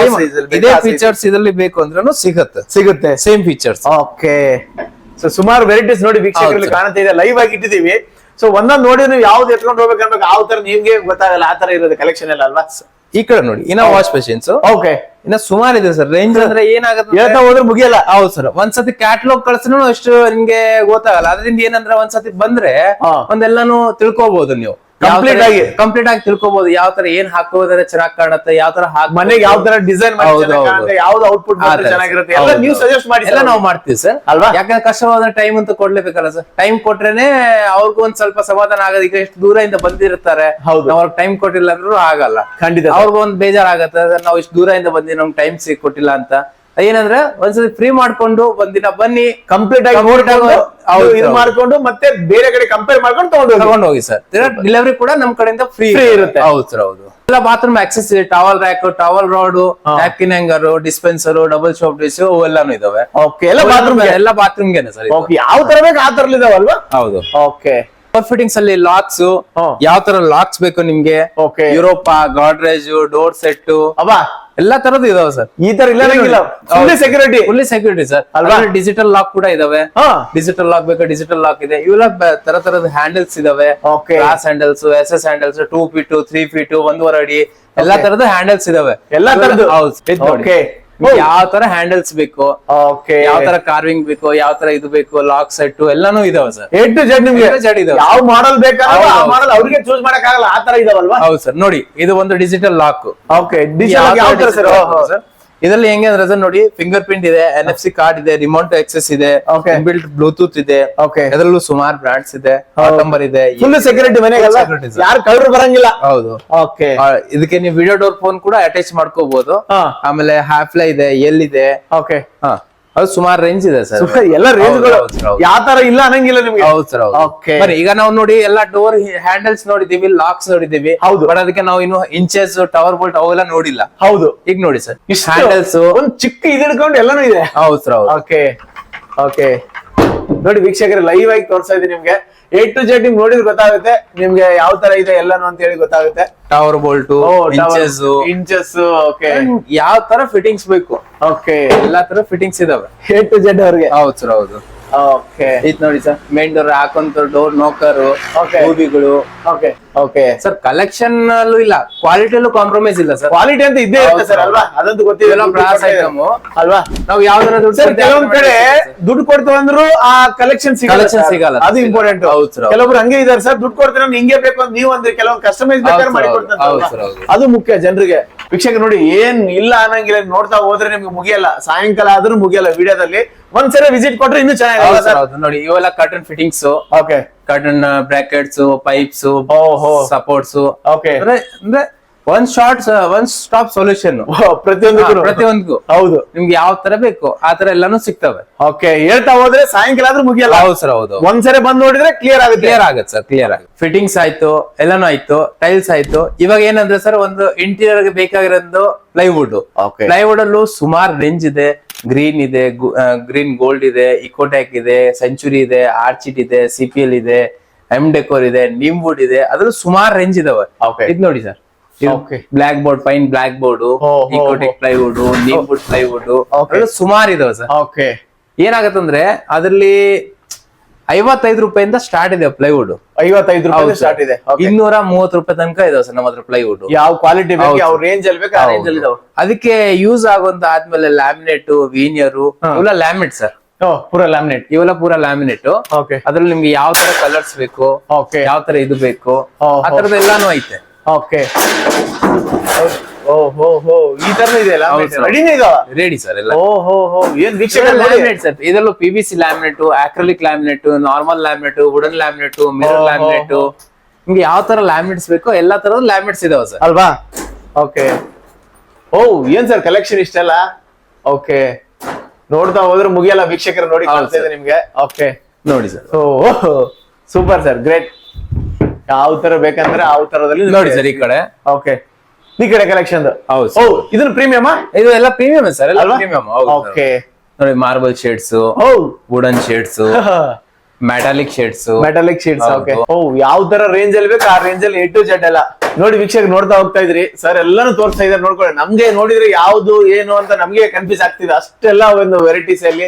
ಅಲ್ಲಿ ಇದೇ ಫೀಚರ್ಸ್ ಇದ್ರಲ್ಲಿ ಬೇಕು ಅಂದ್ರೂ ಸಿಗುತ್ತೆ. ಸಿಗುತ್ತೆ. ಸೇಮ್ ಫೀಚರ್ಸ್ ಓಕೆ ಸೊ ಸುಮಾರು ವೆರೈಟೀಸ್ ನೋಡಿ ವೀಕ್ಷಕರಲ್ಲಿ. ಕಾಣ್ತಾ ಇದೆ. ಲೈವ್ ಆಗಿ ಇಟ್ಟಿದೀವಿ ಸೊ ಒಂದೊಂದು ನೋಡಿ ನೀವು ಯಾವ್ದು ಎತ್ಕೊಂಡು ಹೋಗ್ಬೇಕು ಅನ್ಬೇಕು ಯಾವ ತರ ನಿಮ್ಗೆ ಗೊತ್ತಾಗಲ್ಲ. ಆ ತರ ಇರೋದು ಕಲೆಕ್ಷನ್ ಎಲ್ಲ ಅಲ್ವಾ? ಈ ಕಡೆ ನೋಡಿ ಇನ್ನ ವಾಶ್ ಪೇಷನ್ಸ್ ಓಕೆ ಇನ್ನ ಸುಮಾರು ಇದೆ ಸರ್ ರೇಂಜ್ ಅಂದ್ರೆ ಏನಾಗುತ್ತೆ ಹೇಳ್ತಾ ಹೋದ್ರೆ ಮುಗಿಯಲ್ಲ. ಹೌದು ಸರ್ ಒಂದ್ಸತಿ ಕ್ಯಾಟ್ಲಾಗ್ ಕಳ್ಸಿನೂ ಅಷ್ಟು ನಿಮ್ಗೆ ಗೊತ್ತಾಗಲ್ಲ. ಅದರಿಂದ ಏನಂದ್ರೆ ಒಂದ್ಸತಿ ಬಂದ್ರೆ. ಒಂದೆಲ್ಲಾನು ತಿಳ್ಕೊಬಹುದು ನೀವು. Complete ಆಗಿ. ಕಂಪ್ಲೀಟ್ ಆಗಿ ತಿಳ್ಕೊಬಹುದು ಯಾವ ತರ ಏನ್ ಹಾಕೋದ್ರೆ ಚೆನ್ನಾಗಿ ಕಾಣುತ್ತೆ ಯಾವ ತರ. ಮನೆಗೆ ಯಾವ ತರ ಡಿಸೈನ್. ಯಾವ್ದು ಔಟ್ಪುಟ್ ಚೆನ್ನಾಗಿರುತ್ತೆ. ಎಲ್ಲ ನೀವು ಸಜೆಸ್ಟ್ ಮಾಡಿ ಎಲ್ಲ ನಾವು ಮಾಡ್ತೀವಿ ಸರ್. ಅಲ್ವಾ? ಯಾಕಂದ್ರೆ ಕಷ್ಟವಾದ ಟೈಮ್ ಅಂತ ಕೊಡ್ಲೇಬೇಕಲ್ಲ ಸರ್. ಟೈಮ್ ಕೊಟ್ರೇನೆ ಅವ್ರಿಗೂ ಒಂದ್ ಸ್ವಲ್ಪ ಸಮಾಧಾನ ಆಗೋದು. ಈಗ ಎಷ್ಟು ದೂರದಿಂದ ಬಂದಿರ್ತಾರೆ. ಅವ್ರಿಗೆ ಟೈಮ್ ಕೊಟ್ಟಿಲ್ಲ ಅಂದ್ರೂ ಆಗಲ್ಲ. ಖಂಡಿತ. ಅವ್ರಿಗೂ ಒಂದ್ ಬೇಜಾರಾಗತ್ತೆ. ನಾವು ಇಷ್ಟು ದೂರದಿಂದ ಬಂದಿ ನಮ್ಗೆ ಟೈಮ್ ಸಿಗ್ ಕೊಟ್ಟಿಲ್ಲ ಅಂತ. ಏನಂದ್ರೆ ಒಂದ್ಸತಿ ಫ್ರೀ ಮಾಡ್ಕೊಂಡು ಒಂದಿನ ಬನ್ನಿ ಕಂಪ್ಲೀಟ್ ಆಗಿ ಇದು ಮಾಡ್ಕೊಂಡು ಮತ್ತೆ ಬೇರೆ ಕಡೆ ಕಂಪೇರ್ ಮಾಡ್ಕೊಂಡು ತಗೊಂಡು ಹೋಗಿ. ತಗೊಂಡು ಹೋಗಿ ಸರ್. ಡೆಲಿವರಿ ಕೂಡ ನಮ್ ಕಡೆಯಿಂದ ಫ್ರೀ ಇರುತ್ತೆ. ಹೌದು ಸರ್ ಹೌದು. ಎಲ್ಲ ಬಾತ್ರೂಮ್ ಆಕ್ಸೆಸ್ ಇದೆ towel rack towel rod napkin hanger dispenser double soap dish ಎಲ್ಲಾನು ಇದಾವೆ. ಓಕೆ ಎಲ್ಲ ಬಾತ್ರೂಮ್ ಎಲ್ಲ ಬಾತ್ರೂಮ್ಗೆ ಸರ್ ಓಕೆ ಯಾವ ತರ ಬೇಕು ಆ ತರ ಇದಾವಲ್ವಾ? ಹೌದು. ಓಕೆ ಫಿಟ್ಟಿಂಗ್ಸ್ ಅಲ್ಲಿ ಲಾಕ್ಸ್ ಯಾವ ತರ ಲಾಕ್ಸ್ ಬೇಕು ನಿಮ್ಗೆ? ಯುರೋಪ ಗಾಡ್ರೇಜ್ ಡೋರ್ ಸೆಟ್ ಅವಾ ಎಲ್ಲಾ ತರದ್ದು ಇದಾವೆ ಸರ್. ಈ ತರ ಇಲ್ಲ ಸೆಕ್ಯೂರಿಟಿ ಫುಲ್ಲಿ ಸೆಕ್ಯೂರಿಟಿ ಸರ್. ಅಲ್ವಾ? ಡಿಜಿಟಲ್ ಲಾಕ್ ಕೂಡ ಇದಾವೆ. ಡಿಜಿಟಲ್ ಲಾಕ್ ಬೇಕಾ? ಡಿಜಿಟಲ್ ಲಾಕ್ ಇದೆ. ಇವೆಲ್ಲ ತರ ತರದ ಹ್ಯಾಂಡಲ್ಸ್ ಇದಾವೆ. Glass handles S S handles two feet three feet ಒಂದೂವರೆ ಅಡಿ ಎಲ್ಲಾ. ತರದ ಹ್ಯಾಂಡಲ್ಸ್ ಇದಾವೆ. ಎಲ್ಲಾ ತರದ್ದು? ಹೌದು. ಯಾವ ತರ ಹ್ಯಾಂಡಲ್ಸ್ ಬೇಕು ಓಕೆ ಯಾವ ತರ ಕಾರ್ವಿಂಗ್ ಬೇಕು ಯಾವ ತರ ಇದು ಬೇಕು ಲಾಕ್ ಸೆಟ್ ಎಲ್ಲಾನು ಇದಾವೆ ಸರ್ ಎ ಟು ಜೆಡ್ ನಿಮ್ಗೆ ಜಡ್ ಇದಾವೆ. ಯಾವ ಮಾಡಲ್ ಬೇಕಾದ್ರೆ ಆ. ಮಾಡಲ್ ಅವ್ರಿಗೆ ಚೂಸ್ ಮಾಡಕ್ ಆಗಲ್ಲ ಆ ತರ ಇದಾವಲ್ವಾ? ಹೌದು ಸರ್ ನೋಡಿ ಇದು ಒಂದು ಡಿಜಿಟಲ್ ಲಾಕ್ ಓಕೆ ಯಾವ ತರ ಸರ್ ಇದರಲ್ಲಿ ಹೆಂಗೆ ಅಂದ್ರೆ ನೋಡಿ ಫಿಂಗರ್ ಪ್ರಿಂಟ್ ಇದೆ ಎನ್ ಎಫ್ ಸಿ ಕಾರ್ಡ್ ಇದೆ ರಿಮೋಟ್ ಆಕ್ಸೆಸ್ ಇದೆ. ಬಿಲ್ಟ್ ಬ್ಲೂಟೂತ್ ಇದೆ. ಅದರಲ್ಲೂ ಸುಮಾರು ಬ್ರಾಂಡ್ಸ್ ಇದೆ ನಂಬರ್ ಇದೆ ಫುಲ್ ಸೆಕ್ಯೂರಿಟಿ ಮನೆಗೆಲ್ಲ. ಯಾರು ಕಳ್ಳರು ಬರಂಗಿಲ್ಲ. ಹೌದು. ಓಕೆ ಇದಕ್ಕೆ ನೀವು ವಿಡಿಯೋ ಡೋರ್ ಫೋನ್ ಕೂಡ ಅಟ್ಯಾಚ್ ಮಾಡ್ಕೋಬಹುದು ಆಮೇಲೆ ಹ್ಯಾಫ್ಲೈ ಇದೆ ಎಲ್ ಇದೆ. ಓಕೆ ಹಾ. ಅದು ಸುಮಾರು ರೇಂಜ್ ಇದೆ ಸರ್. ಎಲ್ಲ ರೇಂಜ್ಗಳು. ಯಾವ ತರ ಇಲ್ಲ ಅನ್ನಂಗಿಲ್ಲ ನಿಮ್ಗೆ. ಹೌದು ಸರ್ ಓಕೆ ಈಗ ನಾವು ನೋಡಿ ಎಲ್ಲ ಡೋರ್ ಹ್ಯಾಂಡಲ್ಸ್ ನೋಡಿದೀವಿ ಲಾಕ್ಸ್ ನೋಡಿದೀವಿ ಹೌದು. ಬಟ್ ಅದಕ್ಕೆ ನಾವು ಇನ್ನು ಇಂಚಸ್ ಟವರ್ ಬೋಲ್ಟ್ ಅವೆಲ್ಲ ನೋಡಿಲ್ಲ. ಹೌದು. ಈಗ ನೋಡಿ ಸರ್ ಹ್ಯಾಂಡಲ್ಸ್ ಒಂದು ಚಿಕ್ಕ ಇದ್ಕೊಂಡು ಹಿಡ್ಕೊಂಡು ಎಲ್ಲಾನು ಇದೆ. ಹೌದು ಸರ್ ಹೌದು. ಓಕೆ ಓಕೆ ನೋಡಿ ವೀಕ್ಷಕರೇ ಲೈವ್ ಆಗಿ ತೋರಿಸ್ತಾ ಇದ್ದೀನಿ ನಿಮ್ಗೆ. ಎ ಟು ಜೆಡ್ ನಿಮ್ಗೆ ನೋಡಿದ್ರೆ ಗೊತ್ತಾಗುತ್ತೆ. ನಿಮ್ಗೆ ಯಾವ ತರ ಇದೆ ಎಲ್ಲಾನು ಅಂತ ಹೇಳಿ ಗೊತ್ತಾಗುತ್ತೆ. Tower bolt inches inches okay ಯಾವ ತರ ಫಿಟ್ಟಿಂಗ್ಸ್ ಬೇಕು? ಓಕೆ ಎಲ್ಲಾ ತರ ಫಿಟ್ಟಿಂಗ್ಸ್ ಇದಾವೆ. ಎ ಟು ಜೆಡ್ ಅವ್ರಿಗೆ. ಹೌದು ಸರ್ ಹೌದು. ಓಕೆ ಇದ್ ನೋಡಿ ಸರ್. ಮೇನ್ ಡೋರ್ ಹಾಕೊಂತ ಡೋರ್ ನೋಕರ್ ಹೂಬಿಗಳು ಓಕೆ ಓಕೆ ಸರ್ ಕಲೆಕ್ಷನ್ ಅಲ್ಲೂ ಇಲ್ಲ. ಕ್ವಾಲಿಟಿ ಅಲ್ಲೂ ಕಾಂಪ್ರಮೈಸ್ ಇಲ್ಲ ಸರ್ ಕ್ವಾಲಿಟಿ ಅಂತ ಇದ್ದೇ ಇರುತ್ತೆ ಸರ್ ಅಲ್ವಾ? ಅದಂತೂ ಇದೆ. item. ಅಲ್ವಾ? ನಾವು ಯಾವ್ದಾರ ದುಡ್ಡು ಸರ್ ಕೆಲವೊಂದ್ ಕಡೆ ದುಡ್ಡು ಕೊಡ್ತೀವಿ ಅಂದ್ರು ಆ ಕಲೆಕ್ಷನ್ ಸಿಗಲ್ಲ Collection ಸಿಗಲ್ಲ, ಅದು ಇಂಪಾರ್ಟೆಂಟ್ ಹೌದು ಸರ್. ಕೆಲವೊಬ್ರು ಹಂಗೆ ಇದಾರೆ ಸರ್ ದುಡ್ಡು ಕೊಡ್ತೀರ ಹಿಂಗೆ ಬೇಕು ಅಂತ ನೀವು ಅಂದ್ರೆ ಕೆಲವೊಂದು ಕಸ್ಟಮೈಸ್ ಬೇಕಾದ್ರೆ ಮಾಡಿ ಕೊಡ್ತಾರೆ ಅದು ಮುಖ್ಯ ಜನರಿಗೆ. ವೀಕ್ಷಕ ನೋಡಿ ಏನ್ ಇಲ್ಲ ಅನ್ನಂಗಿಲ್ಲ. ನೋಡ್ತಾ ಹೋದ್ರೆ ನಿಮ್ಗೆ ಮುಗಿಯಲ್ಲ. ಸಾಯಂಕಾಲ ಆದ್ರೂ ಮುಗಿಯಲ್ಲ. ವಿಡಿಯೋದಲ್ಲಿ ಒಂದ್ಸರಿ ವಿಸಿಟ್ ಕೊಟ್ರೆ ಇನ್ನು ಚೆನ್ನಾಗಿ ಸರ್ ಹೌದು. ನೋಡಿ ಇವೆಲ್ಲ curtain fittings okay curtain brackets pipes ಓಹೋ. ಸಪೋರ್ಟ್ಸ್ ಓಕೆ ಅಂದ್ರೆ ಅಂದ್ರೆ one short one stop solution ಪ್ರತಿಯೊಂದಕ್ಕೂ. ಪ್ರತಿಯೊಂದಿಗೂ ಹೌದು. ನಿಮ್ಗೆ ಯಾವ ತರ ಬೇಕು ಆ ತರ ಎಲ್ಲಾನು ಸಿಗ್ತವೆ. ಓಕೆ ಹೇಳ್ತಾ ಹೋದ್ರೆ ಸಾಯಂಕಾಲ ಆದ್ರೂ ಮುಗಿಯಲ್ಲ? ಹೌದು ಸರ್ ಹೌದು. ಒಂದ್ಸರಿ ಬಂದ್ ನೋಡಿದ್ರೆ ಕ್ಲಿಯರ್ ಆಗುತ್ತೆ. ಕ್ಲಿಯರ್ ಆಗುತ್ತೆ ಸರ್ ಕ್ಲಿಯರ್ ಆಗುತ್ತೆ. ಫಿಟ್ಟಿಂಗ್ಸ್ ಆಯ್ತು ಎಲ್ಲಾನು ಆಯ್ತು ಟೈಲ್ಸ್ ಆಯ್ತು. ಇವಾಗ ಏನಂದ್ರೆ ಸರ್ ಒಂದು ಇಂಟೀರಿಯರ್ ಬೇಕಾಗಿರೋದು ಪ್ಲೈವುಡ್ Okay. ಪ್ಲೈವುಡ್ ಅಲ್ಲೂ ಸುಮಾರು ರೇಂಜ್ ಇದೆ. ಗ್ರೀನ್ ಇದೆ ಗ್ರೀನ್ ಗೋಲ್ಡ್ ಇದೆ ಇಕೋಟ್ಯಾಕ್ ಇದೆ ಸೆಂಚುರಿ ಇದೆ ಆರ್ಚಿಟ್ ಇದೆ ಸಿಪಿಎಲ್ ಇದೆ ಎಂ ಡೆಕೋರ್ ಇದೆ ನಿಮ್ ವುಡ್ ಇದೆ ಅದ್ರಲ್ಲಿ ಸುಮಾರು ರೇಂಜ್ ಇದಾವೆ. ಇದು ನೋಡಿ sir. Block board fine block board Ecotech. Plywood ನಿಮ್ ವುಡ್ ಪ್ಲೈವುಡ್. ಸುಮಾರು ಇದಾವೆ ಸರ್. ಓಕೆ ಏನಾಗತ್ತಂದ್ರೆ ಅದ್ರಲ್ಲಿ ಐವತ್ತೈದು ರೂಪಾಯಿಂದ ಸ್ಟಾರ್ಟ್ ಇದೆ ಪ್ಲೈವುಡ್ ಐವತ್ತೈದು ರೂಪಾಯಿ ಸ್ಟಾರ್ಟ್ ಇದೆ. ಇನ್ನೂರ ಮೂವತ್ತು ರೂಪಾಯಿ ತನಕ ಇದಾವೆ ಸರ್ ನಮ್ಮ ಹತ್ರ ಪ್ಲೈವುಡ್ ಯಾವ ಕ್ವಾಲಿಟಿ ಬೇಕು. ಯಾವ ರೇಂಜ್ ಅಲ್ಲಿ ಬೇಕು ಆ ರೇಂಜ್ ಅಲ್ಲಿ ಇದಾವೆ. ಅದಕ್ಕೆ ಯೂಸ್ ಆಗುವಂತ ಆದ್ಮೇಲೆ ಲ್ಯಾಮಿನೇಟ್ ವೀನಿಯರ್ ಇವೆಲ್ಲ ಲ್ಯಾಮಿನೇಟ್ ಸರ್ ಓ ಪೂರ ಲ್ಯಾಮಿನೇಟ್ ಇವೆಲ್ಲ ಪೂರ ಲ್ಯಾಮಿನೇಟ್ ಓಕೆ ಅದ್ರಲ್ಲಿ ನಿಮ್ಗೆ ಯಾವ ತರ ಕಲರ್ಸ್ ಬೇಕು ಓಕೆ ಯಾವ ತರ ಇದು ಬೇಕು ಆ ಹೋ. ತರದ ಎಲ್ಲಾನು ಐತೆ. ಓಕೆ ಓ ಹೋ ಈ ತರ ಇದೆ ಹೌದು sir. ರೆಡಿನೇ ಇದಾವ? ರೆಡಿ ಸರ್ ಎಲ್ಲ. ಓ ಹೋ ಏನ್ ವೀಕ್ಷಕ ಲ್ಯಾಮಿನೇಟ್ ಸರ್. ಇದರಲ್ಲೂ P V C laminate acrylic laminate normal laminate wooden laminate mirror laminate ನಿಮ್ಗೆ ಯಾವ ತರ ಲ್ಯಾಮಿನೇಟ್ಸ್ ಬೇಕೋ ಎಲ್ಲಾ ತರದ ಲ್ಯಾಮಿನೇಟ್ಸ್ ಇದಾವೆ ಸರ್. ಅಲ್ವಾ? ಓಕೆ. ಓ ಏನ್ ಸರ್ ಕಲೆಕ್ಷನ್ ಇಷ್ಟೆಲ್ಲ? ಓಕೆ. ನೋಡ್ತಾ ಹೋದ್ರೆ ಮುಗಿಯಲ್ಲ ವೀಕ್ಷಕರು ನೋಡಿ ಹೌದು ಕಾಣ್ತಾ ಇದೆ ನಿಮ್ಗೆ. ಓಕೆ. ನೋಡಿ sir. Oh super sir great. ಯಾವ ತರ ಬೇಕಂದ್ರೆ ಆ ತರದಲ್ಲಿ ನೋಡಿ ಸರ್ ಈ ಕಡೆ. ಓಕೆ. ಈ ಕಡೆ ಕಲೆಕ್ಷನ್ ಹೌದು ಓ. ಇದನ್ನ ಪ್ರೀಮಿಯಮ್ ಇದು ಎಲ್ಲ ಪ್ರೀಮಿಯಂ ಸರ್ ಎಲ್ಲ ಅಲ್ವಾ? ಪ್ರೀಮಿಯಂ ಓಕೆ ನೋಡಿ marble shades oh wooden shades metallic shades metallic shades okay oh ಯಾವ ತರ ರೇಂಜ್ ಅಲ್ಲಿ ಬೇಕು ಆ ರೇಂಜ್ ಅಲ್ಲಿ ಎ ಟು ಜೆಡ್ ಎಲ್ಲ. ನೋಡಿ ವೀಕ್ಷಕ ನೋಡ್ತಾ ಹೋಗ್ತಾ ಇದ್ರಿ. ಸರ್ ಎಲ್ಲಾನು ತೋರಿಸ್ತಾ ಇದಾರೆ ನೋಡ್ಕೊಳ್ಳಿ. ನಮ್ಗೆ ನೋಡಿದ್ರೆ ಯಾವ್ದು ಏನು ಅಂತ ನಮ್ಗೆ ಕನ್ಫ್ಯೂಸ್ ಆಗ್ತಿದೆ. ಅಷ್ಟೆಲ್ಲ ಒಂದು ವೆರೈಟೀಸ್ ಅಲ್ಲಿ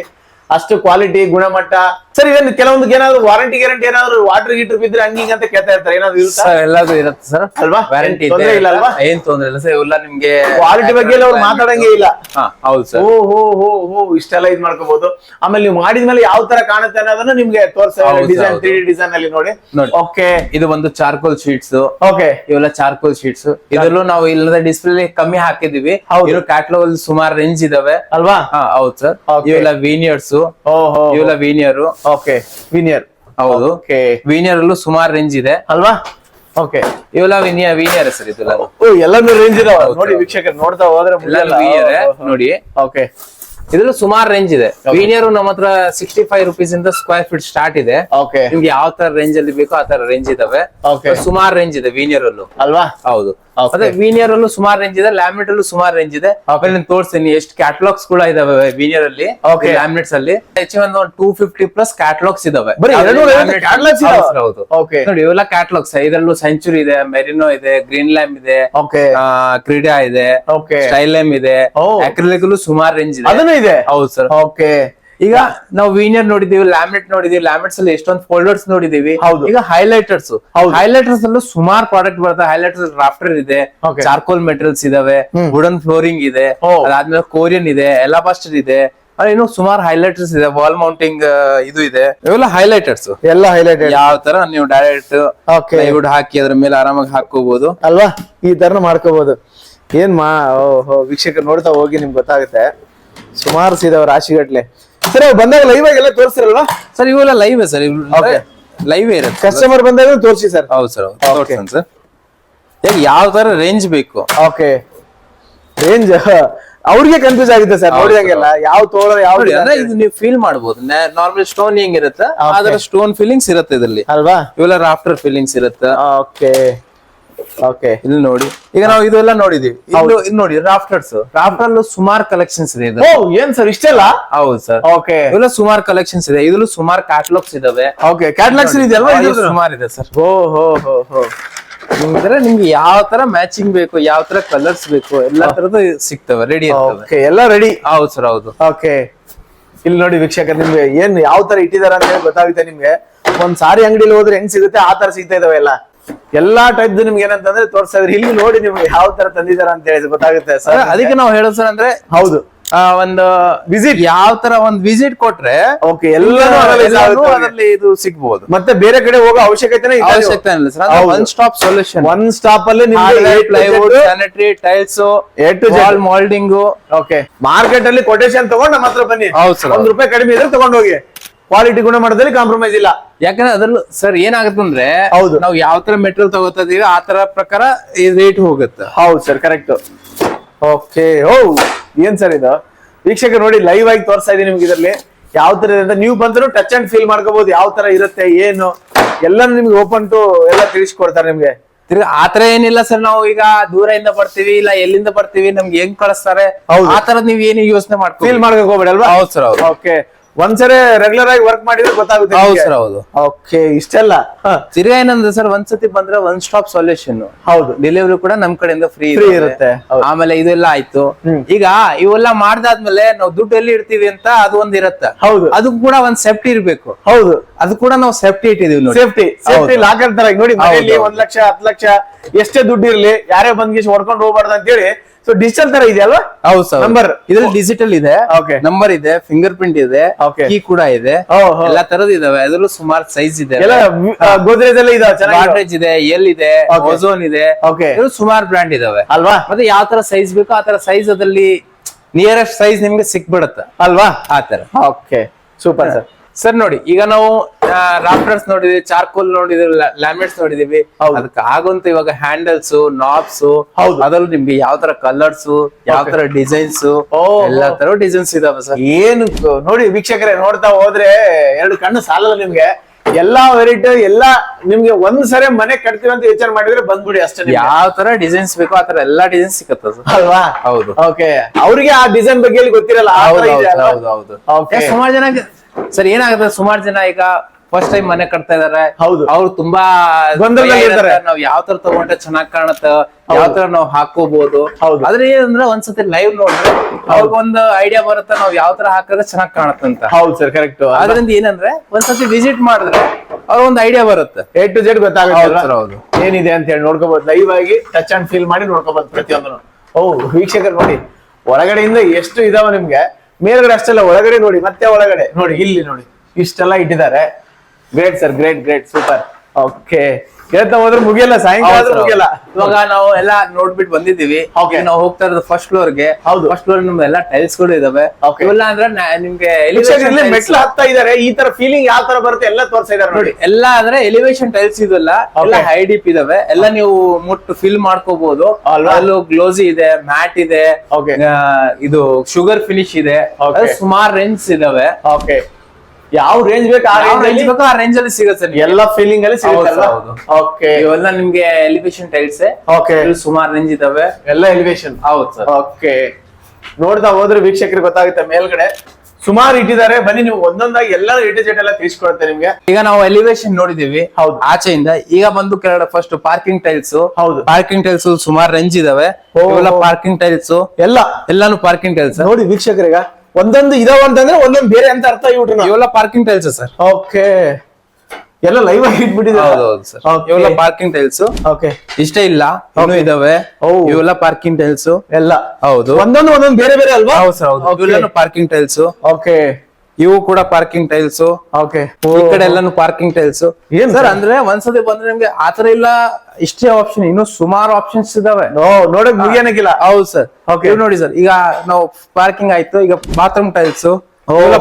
ಅಷ್ಟು ಕ್ವಾಲಿಟಿ ಗುಣಮಟ್ಟ. ಸರ್ ಇದನ್ನ ಕೆಲವೊಂದು ಏನಾದ್ರು ವಾರಂಟಿ ಗ್ಯಾರಂಟಿ ಏನಾದ್ರು ವಾಟರ್ ಗೀಟರ್ ಬಿದ್ರೆ ಹಂಗಿಂಗ್ ಅಂತ ಕೇಳ್ತಾ ಇರ್ತಾರೆ. ಏನಾದ್ರು ಇರುತ್ತಾ? ಸರ್ ಎಲ್ಲದು ಇರುತ್ತೆ ಸರ್. ಅಲ್ವಾ? ವ್ಯಾರಂಟಿ ತೊಂದರೆ ಇಲ್ಲ ಅಲ್ವಾ? ಏನ್ ತೊಂದ್ರೆ ಇಲ್ಲ ಸರ್ ಎಲ್ಲ ನಿಮ್ಗೆ ಕ್ವಾಲಿಟಿ ಬಗ್ಗೆ ಎಲ್ಲ ಅವ್ರು ಮಾತಾಡಂಗೆ ಇಲ್ಲ. ಹೌದು ಸರ್. ಓ ಹೋ ಹೋ ಹೋ ಇಷ್ಟೆಲ್ಲ ಇದ್ ಮಾಡ್ಕೋಬಹುದು ಆಮೇಲೆ ನೀವು ಮಾಡಿದ್ಮೇಲೆ ಯಾವ ತರ ಕಾಣುತ್ತೆ ಅನ್ನೋದನ್ನ ನಿಮ್ಗೆ ತೋರ್ಸ ಡಿಸೈನ್ ಡಿಸೈನ್ ಅಲ್ಲಿ ನೋಡಿ. ಓಕೆ ಇದು ಒಂದು ಚಾರ್ಕೋಲ್ ಶೀಟ್ಸ್ ಓಕೆ ಇವೆಲ್ಲ ಚಾರ್ಕೋಲ್ ಶೀಟ್ಸ್ ಇದರಲ್ಲೂ ನಾವು ಇಲ್ಲದ ಡಿಸ್ಪ್ಲೇ ಕಮ್ಮಿ ಹಾಕಿದೀವಿ. ಇರೋ ಕ್ಯಾಟ್ಲಾಗ್ ಸುಮಾರು ರೇಂಜ್ ಇದಾವೆ. ಅಲ್ವಾ? ಹೌದು ಸರ್. ಇವೆಲ್ಲ ವೀನಿಯರ್ಸ್ ಇವೆಲ್ಲ ವೀನಿಯರ್ ಓಕೆ ವೀನಿಯರ್ ಹೌದು. ಓಕೆ ವೀನಿಯರ್ ಅಲ್ಲೂ ಸುಮಾರು ರೇಂಜ್ ಇದೆ. ಅಲ್ವಾ? ಓಕೆ ಇವೆಲ್ಲ ವಿನಿಯರ್ ವೀನಿಯರ್ ಸರ್ ಇದೆಲ್ಲ ಎಲ್ಲಾನು ರೇಂಜ್ ಇದಾವ. ನೋಡಿ. ವೀಕ್ಷಕರು ನೋಡ್ತಾ ಹೋದ್ರೆ ನೋಡಿ. ಓಕೆ ಇದ್ರಲ್ಲೂ ಸುಮಾರು ರೇಂಜ್ ಇದೆ. ವೀನಿಯರ್ ನಮ್ಮ ಹತ್ರ ಸಿಕ್ಸ್ಟಿ ಫೈವ್ ರುಪೀಸ್ ಇಂದ ಸ್ಕ್ವೇರ್ ಫೀಟ್ ಸ್ಟಾರ್ಟ್ ಇದೆ. ಓಕೆ ನಿಮ್ಗೆ ಯಾವ ತರ ರೇಂಜ್ ಅಲ್ಲಿ ಬೇಕೋ ಆ ತರ ರೇಂಜ್ ಇದಾವೆ. ಸುಮಾರು ರೇಂಜ್ ಇದೆ ವೀನಿಯರ್ ಅಲ್ಲೂ. ಅಲ್ವಾ? ಹೌದು. ಅದೇ ವೀನಿಯರ್ ಅಲ್ಲೂ ಸುಮಾರು ರೇಂಜ್ ಇದೆ ಲ್ಯಾಮಿನೇಟ್ ಅಲ್ಲೂ ಸುಮಾರು ರೇಂಜ್ ಇದೆ. ಆಮೇಲೆ ತೋರಿಸ್ತೀನಿ ಎಷ್ಟು ಕ್ಯಾಟಲಾಗ್ಸ್ ಕೂಡ ಇದಾವೆ ವೀನಿಯರ್ ಅಲ್ಲಿ. ಲ್ಯಾಮಿನೇಟ್ಸ್ ಅಲ್ಲಿ ಹೆಚ್ಚು ಒಂದು ಟೂ ಫಿಫ್ಟಿ ಪ್ಲಸ್ ಕ್ಯಾಟಲಾಗ್ಸ್ ಇದಾವೆ. ಹೌದು. ನೋಡಿ ಇವೆಲ್ಲ ಕ್ಯಾಟಲಾಗ್ಸ್ ಇದರಲ್ಲೂ ಸೆಂಚುರಿ ಇದೆ ಮೆರಿನೋ ಇದೆ ಗ್ರೀನ್ ಲ್ಯಾಮ್ ಇದೆ ಕ್ರೀಡಾ ಇದೆ ಸ್ಟೈಲ್ ಲ್ಯಾಮ್ ಇದೆ. ಅಕ್ರಿಲಿಕ್ ಸುಮಾರು ರೇಂಜ್ ಇದೆ. ಹೌದು ಸರ್ ಓಕೆ ಈಗ ನಾವು ವೀನಿಯರ್ ನೋಡಿದೀವಿ ಲ್ಯಾಮಿನೇಟ್ ನೋಡಿದೀವಿ ಲ್ಯಾಮಿನೇಟ್ಸ್ ಅಲ್ಲಿ ಎಷ್ಟೊಂದು ಫೋಲ್ಡರ್ಸ್ ನೋಡಿದೀವಿ. ಹೌದು. ಈಗ ಹೈಲೈಟರ್ಸ್ ಹೌದು. ಹೈಲೈಟರ್ಸ್ ಅಲ್ಲೂ ಸುಮಾರು ಪ್ರಾಡಕ್ಟ್ ಬರುತ್ತೆ. ಹೈಲೈಟರ್ಸ್ ರಾಫ್ಟರ್ ಇದೆ. ಚಾರ್ಕೋಲ್ ಮೆಟೀರಿಯಲ್ಸ್ ಇದಾವೆ ವುಡನ್ ಫ್ಲೋರಿಂಗ್ ಇದೆ. ಅದಾದ್ಮೇಲೆ ಕೋರಿಯನ್ ಇದೆ ಎಲಾಬಾಸ್ಟರ್ ಇದೆ. ಇನ್ನು ಸುಮಾರು ಹೈಲೈಟರ್ಸ್ ಇದೆ ವಾಲ್ ಮೌಂಟಿಂಗ್ ಇದು ಇದೆ. ಇವೆಲ್ಲ ಹೈಲೈಟರ್ಸ್ ಎಲ್ಲ ಹೈಲೈಟರ್ ಯಾವ ತರ ನೀವು ಡೈರೆಕ್ಟ್. ಪ್ಲೈವುಡ್ ಹಾಕಿ ಅದ್ರ ಮೇಲೆ ಆರಾಮಾಗಿ ಹಾಕೋಬಹುದು ಅಲ್ವಾ? ಈ ತರ ಮಾಡ್ಕೋಬಹುದು ಏನ್ ಮಾ ಓಹೋ ವೀಕ್ಷಕರು ನೋಡ್ತಾ ಹೋಗಿ ನಿಮ್ಗೆ ಗೊತ್ತಾಗುತ್ತೆ. ಸುಮಾರು ಸಿದಾವ ರಾಶಿಗಟ್ಲೆ. ಸರ್ ಬಂದಾಗ ಲೈವ್ ಆಗಿ ಎಲ್ಲ ತೋರಿಸ್ತಿರಲ್ವಾ ಸರ್ ಇವೆಲ್ಲ ಲೈವ್ ಸರ್. ಲೈವ್ ಇರುತ್ತೆ. ಕಸ್ಟಮರ್ ಬಂದಾಗ ತೋರಿಸಿ ಸರ್. ಹೌದು ಸರ್. ತೋರಿಸ್ತೀನಿ ಸರ್. ಯಾವ ತರ ರೇಂಜ್ ಬೇಕು? ಓಕೆ ರೇಂಜ್ ಅವ್ರಿಗೆ ಕನ್ಫ್ಯೂಸ್ ಆಗುತ್ತೆ ಸರ್ ನೋಡಿದಂಗೆಲ್ಲ. ಯಾವ ತೋಳ ಯಾವ ಇದು ನೀವು ಫೀಲ್ ಮಾಡಬಹುದು ನಾರ್ಮಲ್ ಸ್ಟೋನ್ ಹೆಂಗಿರುತ್ತೆ. ಅದರ ಸ್ಟೋನ್ ಫೀಲಿಂಗ್ಸ್ ಇರುತ್ತೆ ಇದರಲ್ಲಿ. ಅಲ್ವಾ? ಇವೆಲ್ಲ ರಾಫ್ಟರ್ ಫೀಲಿಂಗ್ಸ್ ಇರುತ್ತೆ. ಓಕೆ ಓಕೆ ಇಲ್ಲಿ ನೋಡಿ. ಈಗ ನಾವು ಇದೆಲ್ಲ ನೋಡಿದೀವಿ. ಇದು ಇದು ನೋಡಿ ರಾಫ್ಟರ್ಸ್ ರಾಫ್ಟರ್ ಸುಮಾರು ಕಲೆಕ್ಷನ್ಸ್ ಇದೆ ಇದು ಏನ್ ಸರ್ ಇಷ್ಟೆಲ್ಲ? ಹೌದು ಸರ್. ಓಕೆ ಇವೆಲ್ಲ ಸುಮಾರು ಕಲೆಕ್ಷನ್ಸ್ ಇದೆ. ಇದ್ರಲ್ಲೂ ಸುಮಾರು ಕ್ಯಾಟ್ಲಾಗ್ಸ್ ಇದಾವೆ. ಓಕೆ ಕ್ಯಾಟ್ಲಾಗ್ಸ್ ಇದೆಯಲ್ವಾ ಇದು ಸುಮಾರು ಇದೆ ಸರ್. ಓ ಹೋ ಹೋ ಹೋ. ನಿಮ್ಗೆ ಯಾವ ತರ ಮ್ಯಾಚಿಂಗ್ ಬೇಕು ಯಾವ ತರ ಕಲರ್ಸ್ ಬೇಕು ಎಲ್ಲಾ ತರದ ಸಿಗ್ತವೆ ರೆಡಿ ಓಕೆ ಎಲ್ಲ ರೆಡಿ ಹೌದು ಸರ್ ಹೌದು. ಓಕೆ ಇಲ್ಲಿ ನೋಡಿ ವೀಕ್ಷಕ ನಿಮ್ಗೆ ಏನ್ ಯಾವ ತರ ಇಟ್ಟಿದಾರ ಅಂತ ಹೇಳಿ ಗೊತ್ತಾಗುತ್ತೆ ನಿಮ್ಗೆ. ಒಂದ್ ಸಾರಿ ಅಂಗಡಿಲಿ ಹೋದ್ರೆ ಹೆಂಗ್ ಸಿಗುತ್ತೆ ಆ ತರ ಸಿಗ್ತಾ ಇದಾವೆ ಎಲ್ಲ. ಎಲ್ಲಾ ಟೈಪ್ ನಿಮ್ಗೆ ಏನಂತಂದ್ರೆ ತೋರಿಸಿದ್ರೆ ಇಲ್ಲಿ ನೋಡಿ ನಿಮ್ಗೆ ಯಾವ ತರ ತಂದಿದಾರ ಅಂತ ಹೇಳಿ ಗೊತ್ತಾಗುತ್ತೆ ಸರ್ ಅದಕ್ಕೆ ನಾವು ಹೇಳೋದು ಸರ್ ಅಂದ್ರೆ ಹೌದು. ಒಂದು ವಿಸಿಟ್ ಯಾವ ತರ ಒಂದ್ ವಿಸಿಟ್ ಕೊಟ್ರೆ ಓಕೆ ಎಲ್ಲಾನು ಅದರಲ್ಲಿ ಇದು ಸಿಗ್ಬಹುದು ಮತ್ತೆ ಬೇರೆ ಕಡೆ ಹೋಗೋ ಅವಶ್ಯಕತೆನೇ ಇಲ್ಲ ಅವಶ್ಯಕತೆ ಇಲ್ಲ sir. One stop solution one stop ಅಲ್ಲಿ ನಿಮ್ಗೆ plywood sanitary tiles too. Wall moulding okay market ಅಲ್ಲಿ ಕೊಟೇಶನ್ ತಗೊಂಡ್ ನಮ್ಮ ಹತ್ರ ಬನ್ನಿ. ಹೌದು ಸರ್ ಒಂದ್ ರೂಪಾಯಿ ಕಡಿಮೆ ಇದ್ರೆ ತಗೊಂಡ್ ಹೋಗಿ ಕ್ವಾಲಿಟಿ ಗುಣಮಟ್ಟದಲ್ಲಿ ಕಾಂಪ್ರಮೈಸ್ ಇಲ್ಲ. ಯಾಕಂದ್ರೆ ಅದ್ರಲ್ಲೂ ಸರ್ ಏನಾಗುತ್ತೆ ಅಂದ್ರೆ ಹೌದು. ನಾವು ಯಾವ ತರ ಮೆಟೀರಿಯಲ್ ತಗೋತಾ ಇದೀವಿ ಆ ತರ ಪ್ರಕಾರ ಈ ರೇಟ್ ಹೋಗುತ್ತೆ. ಹೌದು ಸರ್ ಕರೆಕ್ಟ್ ಓಕೆ ಓ ಏನ್ ಸರ್ ಇದು? ವೀಕ್ಷಕ ನೋಡಿ ಲೈವ್ ಆಗಿ ತೋರಿಸ್ತಾ ಇದೀನಿ ನಿಮ್ಗೆ ಇದರಲ್ಲಿ. ಯಾವ ತರ ಇದೆ ಅಂತ ನೀವು ಬಂದ್ರು ಟಚ್ ಅಂಡ್ ಫೀಲ್ ಮಾಡ್ಕೋಬಹುದು ಯಾವ ತರ ಇರುತ್ತೆ ಏನು? ಎಲ್ಲಾನು ನಿಮ್ಗೆ ಓಪನ್ ಟು ಎಲ್ಲ ತಿಳಿಸ್ಕೊಡ್ತಾರೆ ನಿಮ್ಗೆ. ತಿರ್ಗಿ ಆತರ ಏನಿಲ್ಲ ಸರ್ ನಾವು ಈಗ ದೂರದಿಂದ ಬರ್ತೀವಿ ಇಲ್ಲ ಎಲ್ಲಿಂದ ಬರ್ತೀವಿ ನಮ್ಗೆ ಹೆಂಗ್ ಕಳಿಸ್ತಾರೆ. ಆ ತರದ್ ನೀವ್ ಏನು ಯೋಚನೆ ಮಾಡ್ತೀವಿ ಫೀಲ್ ಮಾಡ್ಕೋಕ್ ಹೋಗ್ಬೇಡಿ ಅಲ್ವಾ? ಹೌದು ಸರ್ ಓಕೆ ಒಂದ್ಸರಿ ರೆಗ್ಯುಲರ್ ಆಗಿ ವರ್ಕ್ ಮಾಡಿದ್ರೆ ಗೊತ್ತಾಗುತ್ತೆ ಹೌದು ಸರ್ ಹೌದು. ಓಕೆ ಇಷ್ಟೆಲ್ಲ. ಹ, ತಿರ್ಗಾ ಏನಂದ್ರೆ ಸರ್ ಒಂದ್ಸತಿ ಬಂದ್ರೆ ಒನ್ ಸ್ಟಾಪ್ ಸೊಲ್ಯೂಷನ್ ಹೌದು. ಡೆಲಿವರಿ ಕೂಡ ನಮ್ ಕಡೆಯಿಂದ ಫ್ರೀ Free ಇರುತ್ತೆ, ಹೌದು. ಆಮೇಲೆ ಇದೆಲ್ಲ ಆಯ್ತು. ಹ್ಮ್. ಈಗ ಇವೆಲ್ಲ ಮಾಡ್ದಾದ್ಮೇಲೆ ನಾವು ದುಡ್ಡು ಎಲ್ಲಿ ಇಡ್ತೀವಿ ಅಂತ ಅದು ಒಂದ್ ಇರತ್ತೆ. ಹೌದು. ಅದಕ್ಕೂ ಕೂಡ ಒಂದ್ ಸೇಫ್ಟಿ ಇರ್ಬೇಕು. ಹೌದು. ಅದು ಕೂಡ ನಾವು ಸೇಫ್ಟಿ ಇಟ್ಟಿದೀವಿ ನೋಡಿ. ಸೇಫ್ಟಿ ಸೇಫ್ಟಿ ಹೌದು. ಲಾಕರ್ ತರ. ಈಗ ನೋಡಿ ಮನೆಯಲ್ಲಿ ಹೌದು. ಒಂದ್ ಲಕ್ಷ ಹತ್ತು ಲಕ್ಷ ಎಷ್ಟೇ ದುಡ್ಡು ಇರ್ಲಿ ಯಾರೇ ಬಂದ್ಗಿಸ್ ಹೊಡ್ಕೊಂಡು ಹೋಗ್ಬಾರ್ದು ಅಂತ ಹೇಳಿ ಸೊ ಡಿಜಿಟಲ್ ತರ ಇದೆ ಅಲ್ವಾ? ಹೌದು ಸರ್. ನಂಬರ್ ಇದ್ರಲ್ಲಿ ಡಿಜಿಟಲ್ ಇದೆ. Okay. ನಂಬರ್ ಇದೆ ಫಿಂಗರ್ ಪ್ರಿಂಟ್ ಇದೆ. ಕೀ ಕೂಡ ಇದೆ. ಓ, ಹೋ. ಎಲ್ಲಾ ತರದ್ ಇದಾವೆ. ಅದ್ರಲ್ಲೂ ಸುಮಾರು ಸೈಜ್ ಇದೆ ಗೋದ್ರೇಜ್ ಎಲ್ಲ ಇದಾವ ಇದೆ ಎಲ್ ಇದೆ ಓಜೋನ್ ಓಝೋನ್ ಇದೆ. ಸುಮಾರು ಬ್ರ್ಯಾಂಡ್ ಇದಾವೆ. ಅಲ್ವಾ? ಮತ್ತೆ ಯಾವ ತರ ಸೈಜ್ ಬೇಕೋ ಆ ತರ ಸೈಜ್ ಅದಲ್ಲಿ ನಿಯರೆಸ್ಟ್ ಸೈಜ್ ನಿಮ್ಗೆ ಸಿಕ್ಬಿಡುತ್ತೆ. ಅಲ್ವಾ? ಆ ತರ. ಓಕೆ ಸೂಪರ್ ಸರ್ ಸರ್ ನೋಡಿ ಈಗ ನಾವು ರಾಫ್ಟರ್ಸ್ ನೋಡಿದೀವಿ ಚಾರ್ಕೋಲ್ ನೋಡಿದೀವಿ ಲ್ಯಾಮಿನೇಟ್ಸ್ ನೋಡಿದೀವಿ ಹೌದು. ಅದಕ್ಕೆ ಆಗುವಂತ ಇವಾಗ ಹ್ಯಾಂಡಲ್ಸ್ ನಾಬ್ಸ್ ಹೌದು. ಅದ್ರಲ್ಲಿ ನಿಮ್ಗೆ ಯಾವ ತರ ಕಲರ್ಸ್ ಯಾವ ತರ ಡಿಸೈನ್ಸ್ ಓ, ಎಲ್ಲಾ ತರ ಡಿಸೈನ್ಸ್ ಇದಾವೆ ಸರ್ ಏನು ನೋಡಿ ವೀಕ್ಷಕರೇ ನೋಡ್ತಾ ಹೋದ್ರೆ ಎರಡು ಕಣ್ಣು ಸಾಲಲ್ಲ ನಿಮ್ಗೆ ಎಲ್ಲಾ ವೆರೈಟಿ ಎಲ್ಲಾ ನಿಮ್ಗೆ ಒಂದ್ ಸರಿ ಮನೆ ಕಟ್ತೀವಿ ಅಂತ ವಿಚಾರ ಮಾಡಿದ್ರೆ ಬಂದ್ಬಿಡಿ ಅಷ್ಟೇ. ಯಾವ ತರ ಡಿಸೈನ್ಸ್ ಬೇಕೋ ಆತರ ಎಲ್ಲಾ ಡಿಸೈನ್ಸ್ ಸಿಕ್ಕತ್ತ ಸರ್ ಅಲ್ವಾ ಹೌದು. ಓಕೆ ಅವ್ರಿಗೆ ಆ ಡಿಸೈನ್ ಬಗ್ಗೆ ಎಲ್ಲಿ ಗೊತ್ತಿರಲ್ಲ ಆ ತರ ಇದೆ ಹೌದು ಹೌದು Okay. ಸುಮಾರು ಜನ ಸರ್ ಏನಾಗುತ್ತೆ? ಸುಮಾರು ಜನ ಈಗ ಫಸ್ಟ್ ಟೈಮ್ ಮನೆ ಕಟ್ತಾ ಇದಾರೆ. ಹೌದು. ಅವ್ರು ತುಂಬಾ. ನಾವ್ ಯಾವ ತರ ತಗೊಂಡ್ರೆ ಚೆನ್ನಾಗಿ ಕಾಣುತ್ತ? ಯಾವ ತರ ನಾವ್ ಹಾಕೋಬಹುದು ಹೌದು. ಆದ್ರೆ ಏನಂದ್ರೆ ಒಂದ್ಸತಿ ಲೈವ್ ನೋಡ್ರೆ ಅವ್ರಿಗೊಂದು ಐಡಿಯಾ ಬರುತ್ತೆ ನಾವ್ ಯಾವ ತರ ಹಾಕಿದ್ರೆ ಚೆನ್ನಾಗ್ ಕಾಣುತ್ತಂತ ಹೌದು ಸರ್ ಕರೆಕ್ಟ್ ಅದ್ರಿಂದ ಏನಂದ್ರೆ ಒಂದ್ಸತಿ ವಿಸಿಟ್ ಮಾಡಿದ್ರೆ ಅವ್ರಿಗೊಂದು ಐಡಿಯಾ ಬರುತ್ತೆ. ಎ ಟು ಜೆಡ್ ಗೊತ್ತಾಗುತ್ತೆ ಹೌದು. ಏನಿದೆ ಅಂತ ಹೇಳಿ ನೋಡ್ಕೋಬಹುದು ಲೈವ್ ಆಗಿ ಟಚ್ ಅಂಡ್ ಫೀಲ್ ಮಾಡಿ ನೋಡ್ಕೋಬಹುದು ಪ್ರತಿಯೊಂದನ್ನು. ಓ ವೀಕ್ಷಕರು ನೋಡಿ. ಹೊರಗಡೆಯಿಂದ ಎಷ್ಟು ಇದಾವ ನಿಮ್ಗೆ? ಮೇಲ್ಗಡೆ ಅಷ್ಟೆಲ್ಲ ಒಳಗಡೆ ನೋಡಿ, ಮತ್ತೆ ಒಳಗಡೆ ನೋಡಿ, ಇಲ್ಲಿ ನೋಡಿ, ಇಷ್ಟೆಲ್ಲ ಇಟ್ಟಿದ್ದಾರೆ. Great sir great great super okay ಕೇಳ್ತಾ ಹೋದ್ರೆ ಮುಗಿಯಲ್ಲ ಸಾಯಂಕಾಲ ಆದ್ರೂ ಮುಗಿಯಲ್ಲ. ಇವಾಗ ನಾವು ಎಲ್ಲ ನೋಡ್ಬಿಟ್ಟು ಬಂದಿದ್ದೀವಿ. ನಾವು ಹೋಗ್ತಾ ಇರೋದು ಫಸ್ಟ್ ಫ್ಲೋರ್ಗೆ. ಹೌದು. ಫಸ್ಟ್ ಫ್ಲೋರ್ ನಮ್ದು ಎಲ್ಲ ಟೈಲ್ಸ್ಗಳು ಇದಾವೆ. ಇವೆಲ್ಲ ಅಂದ್ರೆ ನಿಮ್ಗೆ ಇಲ್ಲಿ ಮೆಟ್ಲು ಹತ್ತಾ ಇದಾರೆ ಈ ತರ ಫೀಲಿಂಗ್ ಯಾವ ತರ ಬರುತ್ತೆ ಎಲ್ಲ ತೋರ್ಸ್ತಾ ಇದಾರೆ ನೋಡಿ. ಎಲ್ಲ ಅಂದ್ರೆ ಎಲಿವೇಶನ್ ಟೈಲ್ಸ್ ಇದಲ್ಲ ಎಲ್ಲ. ಹೈ ಡಿಪ್ ಇದಾವೆ. ಎಲ್ಲ ನೀವು ಮುಟ್ಟು ಫಿಲ್ ಮಾಡ್ಕೋಬಹುದು? ಅಲ್ಲೂ ಗ್ಲೋಸಿ ಇದೆ ಮ್ಯಾಟ್ ಇದೆ ಇದು ಶುಗರ್ ಫಿನಿಶ್ ಇದೆ. ಸುಮಾರು ರೇಂಜ್ ಇದಾವೆ. ಓಕೆ ಯಾವ ರೇಂಜ್ ಬೇಕು ಆ ರೇಂಜ್ ಬೇಕು ಆ ರೇಂಜ್ ಅಲ್ಲಿ ಸಿಗುತ್ತೆ ನಿಮ್ಗೆ. ಎಲ್ಲ ಫೀಲಿಂಗ್ ಅಲ್ಲಿ ಸಿಗುತ್ತೆ ಹೌದು, ಓಕೆ ಇವೆಲ್ಲ ನಿಮ್ಗೆ ಎಲಿವೇಶನ್ ಟೈಲ್ಸ್ ಓಕೆ ಸುಮಾರು ರೇಂಜ್ ಇದಾವೆ. ಎಲ್ಲ ಎಲಿವೇಶನ್ ಹೌದು ಸರ್ ಓಕೆ ನೋಡ್ತಾ ಹೋದ್ರೆ ವೀಕ್ಷಕರಿಗೆ ಗೊತ್ತಾಗುತ್ತೆ ಮೇಲ್ಗಡೆ. ಸುಮಾರು ಇಟ್ಟಿದ್ದಾರೆ. ಬನ್ನಿ ನೀವು ಒಂದೊಂದಾಗಿ ಎಲ್ಲ ಎ ಜೆಟ್ ಎಲ್ಲ ತಿಳಿಸ್ಕೊಡುತ್ತೆ ನಿಮ್ಗೆ. ಈಗ ನಾವು ಎಲಿವೇಶನ್ ನೋಡಿದೀವಿ ಹೌದು. ಆಚೆಯಿಂದ. ಈಗ ಬಂದು ಕೆಳಗಡೆ ಫಸ್ಟ್ ಪಾರ್ಕಿಂಗ್ ಟೈಲ್ಸ್ ಹೌದು. ಪಾರ್ಕಿಂಗ್ ಟೈಲ್ಸ್ ಸುಮಾರು ರೇಂಜ್ ಇದಾವೆ. ಪಾರ್ಕಿಂಗ್ ಟೈಲ್ಸ್ ಎಲ್ಲ. ಎಲ್ಲಾನು ಪಾರ್ಕಿಂಗ್ ಟೈಲ್ಸ್ ನೋಡಿ ವೀಕ್ಷಕರಿಗ. ಒಂದೊಂದು ಇದಾವ ಅಂತಂದ್ರೆ ಒಂದೊಂದು ಬೇರೆ ಅಂತ ಅರ್ಥ ಇವ್ರಿ ಇವೆಲ್ಲ ಪಾರ್ಕಿಂಗ್ ಟೈಲ್ಸ್ ಸರ್. ಓಕೆ. ಎಲ್ಲ ಲೈವ್ ಆಗಿ ಇಟ್ಬಿಟ್ಟಿದ್ದಾರೆ? ಇವೆಲ್ಲ ಪಾರ್ಕಿಂಗ್ ಟೈಲ್ಸ್ ಓಕೆ. ಇಷ್ಟೇ ಇಲ್ಲ ಇನ್ನು ಇದಾವೆ. ಇವೆಲ್ಲ ಪಾರ್ಕಿಂಗ್ ಟೈಲ್ಸ್ ಎಲ್ಲ. ಹೌದು. ಒಂದೊಂದು ಒಂದೊಂದು ಬೇರೆ ಬೇರೆ ಅಲ್ವಾ? ಹೌದು ಸರ್ ಹೌದು. Parking tiles okay. ಇವು ಕೂಡ ಪಾರ್ಕಿಂಗ್ ಟೈಲ್ಸ್ ಓಕೆ ಈ ಕಡೆ ಎಲ್ಲಾನು ಪಾರ್ಕಿಂಗ್ ಟೈಲ್ಸ್ ಏನ್ ಸರ್? ಅಂದ್ರೆ ಒಂದ್ಸತಿ ಬಂದ್ರೆ ನಿಮ್ಗೆ ಆತರ ಇಲ್ಲ ಇಷ್ಟೇ ಆಪ್ಷನ್ ಇನ್ನು ಸುಮಾರು ಆಪ್ಷನ್ಸ್ ಇದಾವೆ. ನೋ ನೋಡಕ್ ಮುಗಿಯನಕ್ಕಿಲ್ಲ ಹೌದು ಸರ್ ಓಕೆ ನೋಡಿ ಸರ್ ಈಗ ನಾವು ಪಾರ್ಕಿಂಗ್ ಆಯ್ತು ಈಗ ಬಾತ್ರೂಮ್ ಟೈಲ್ಸ್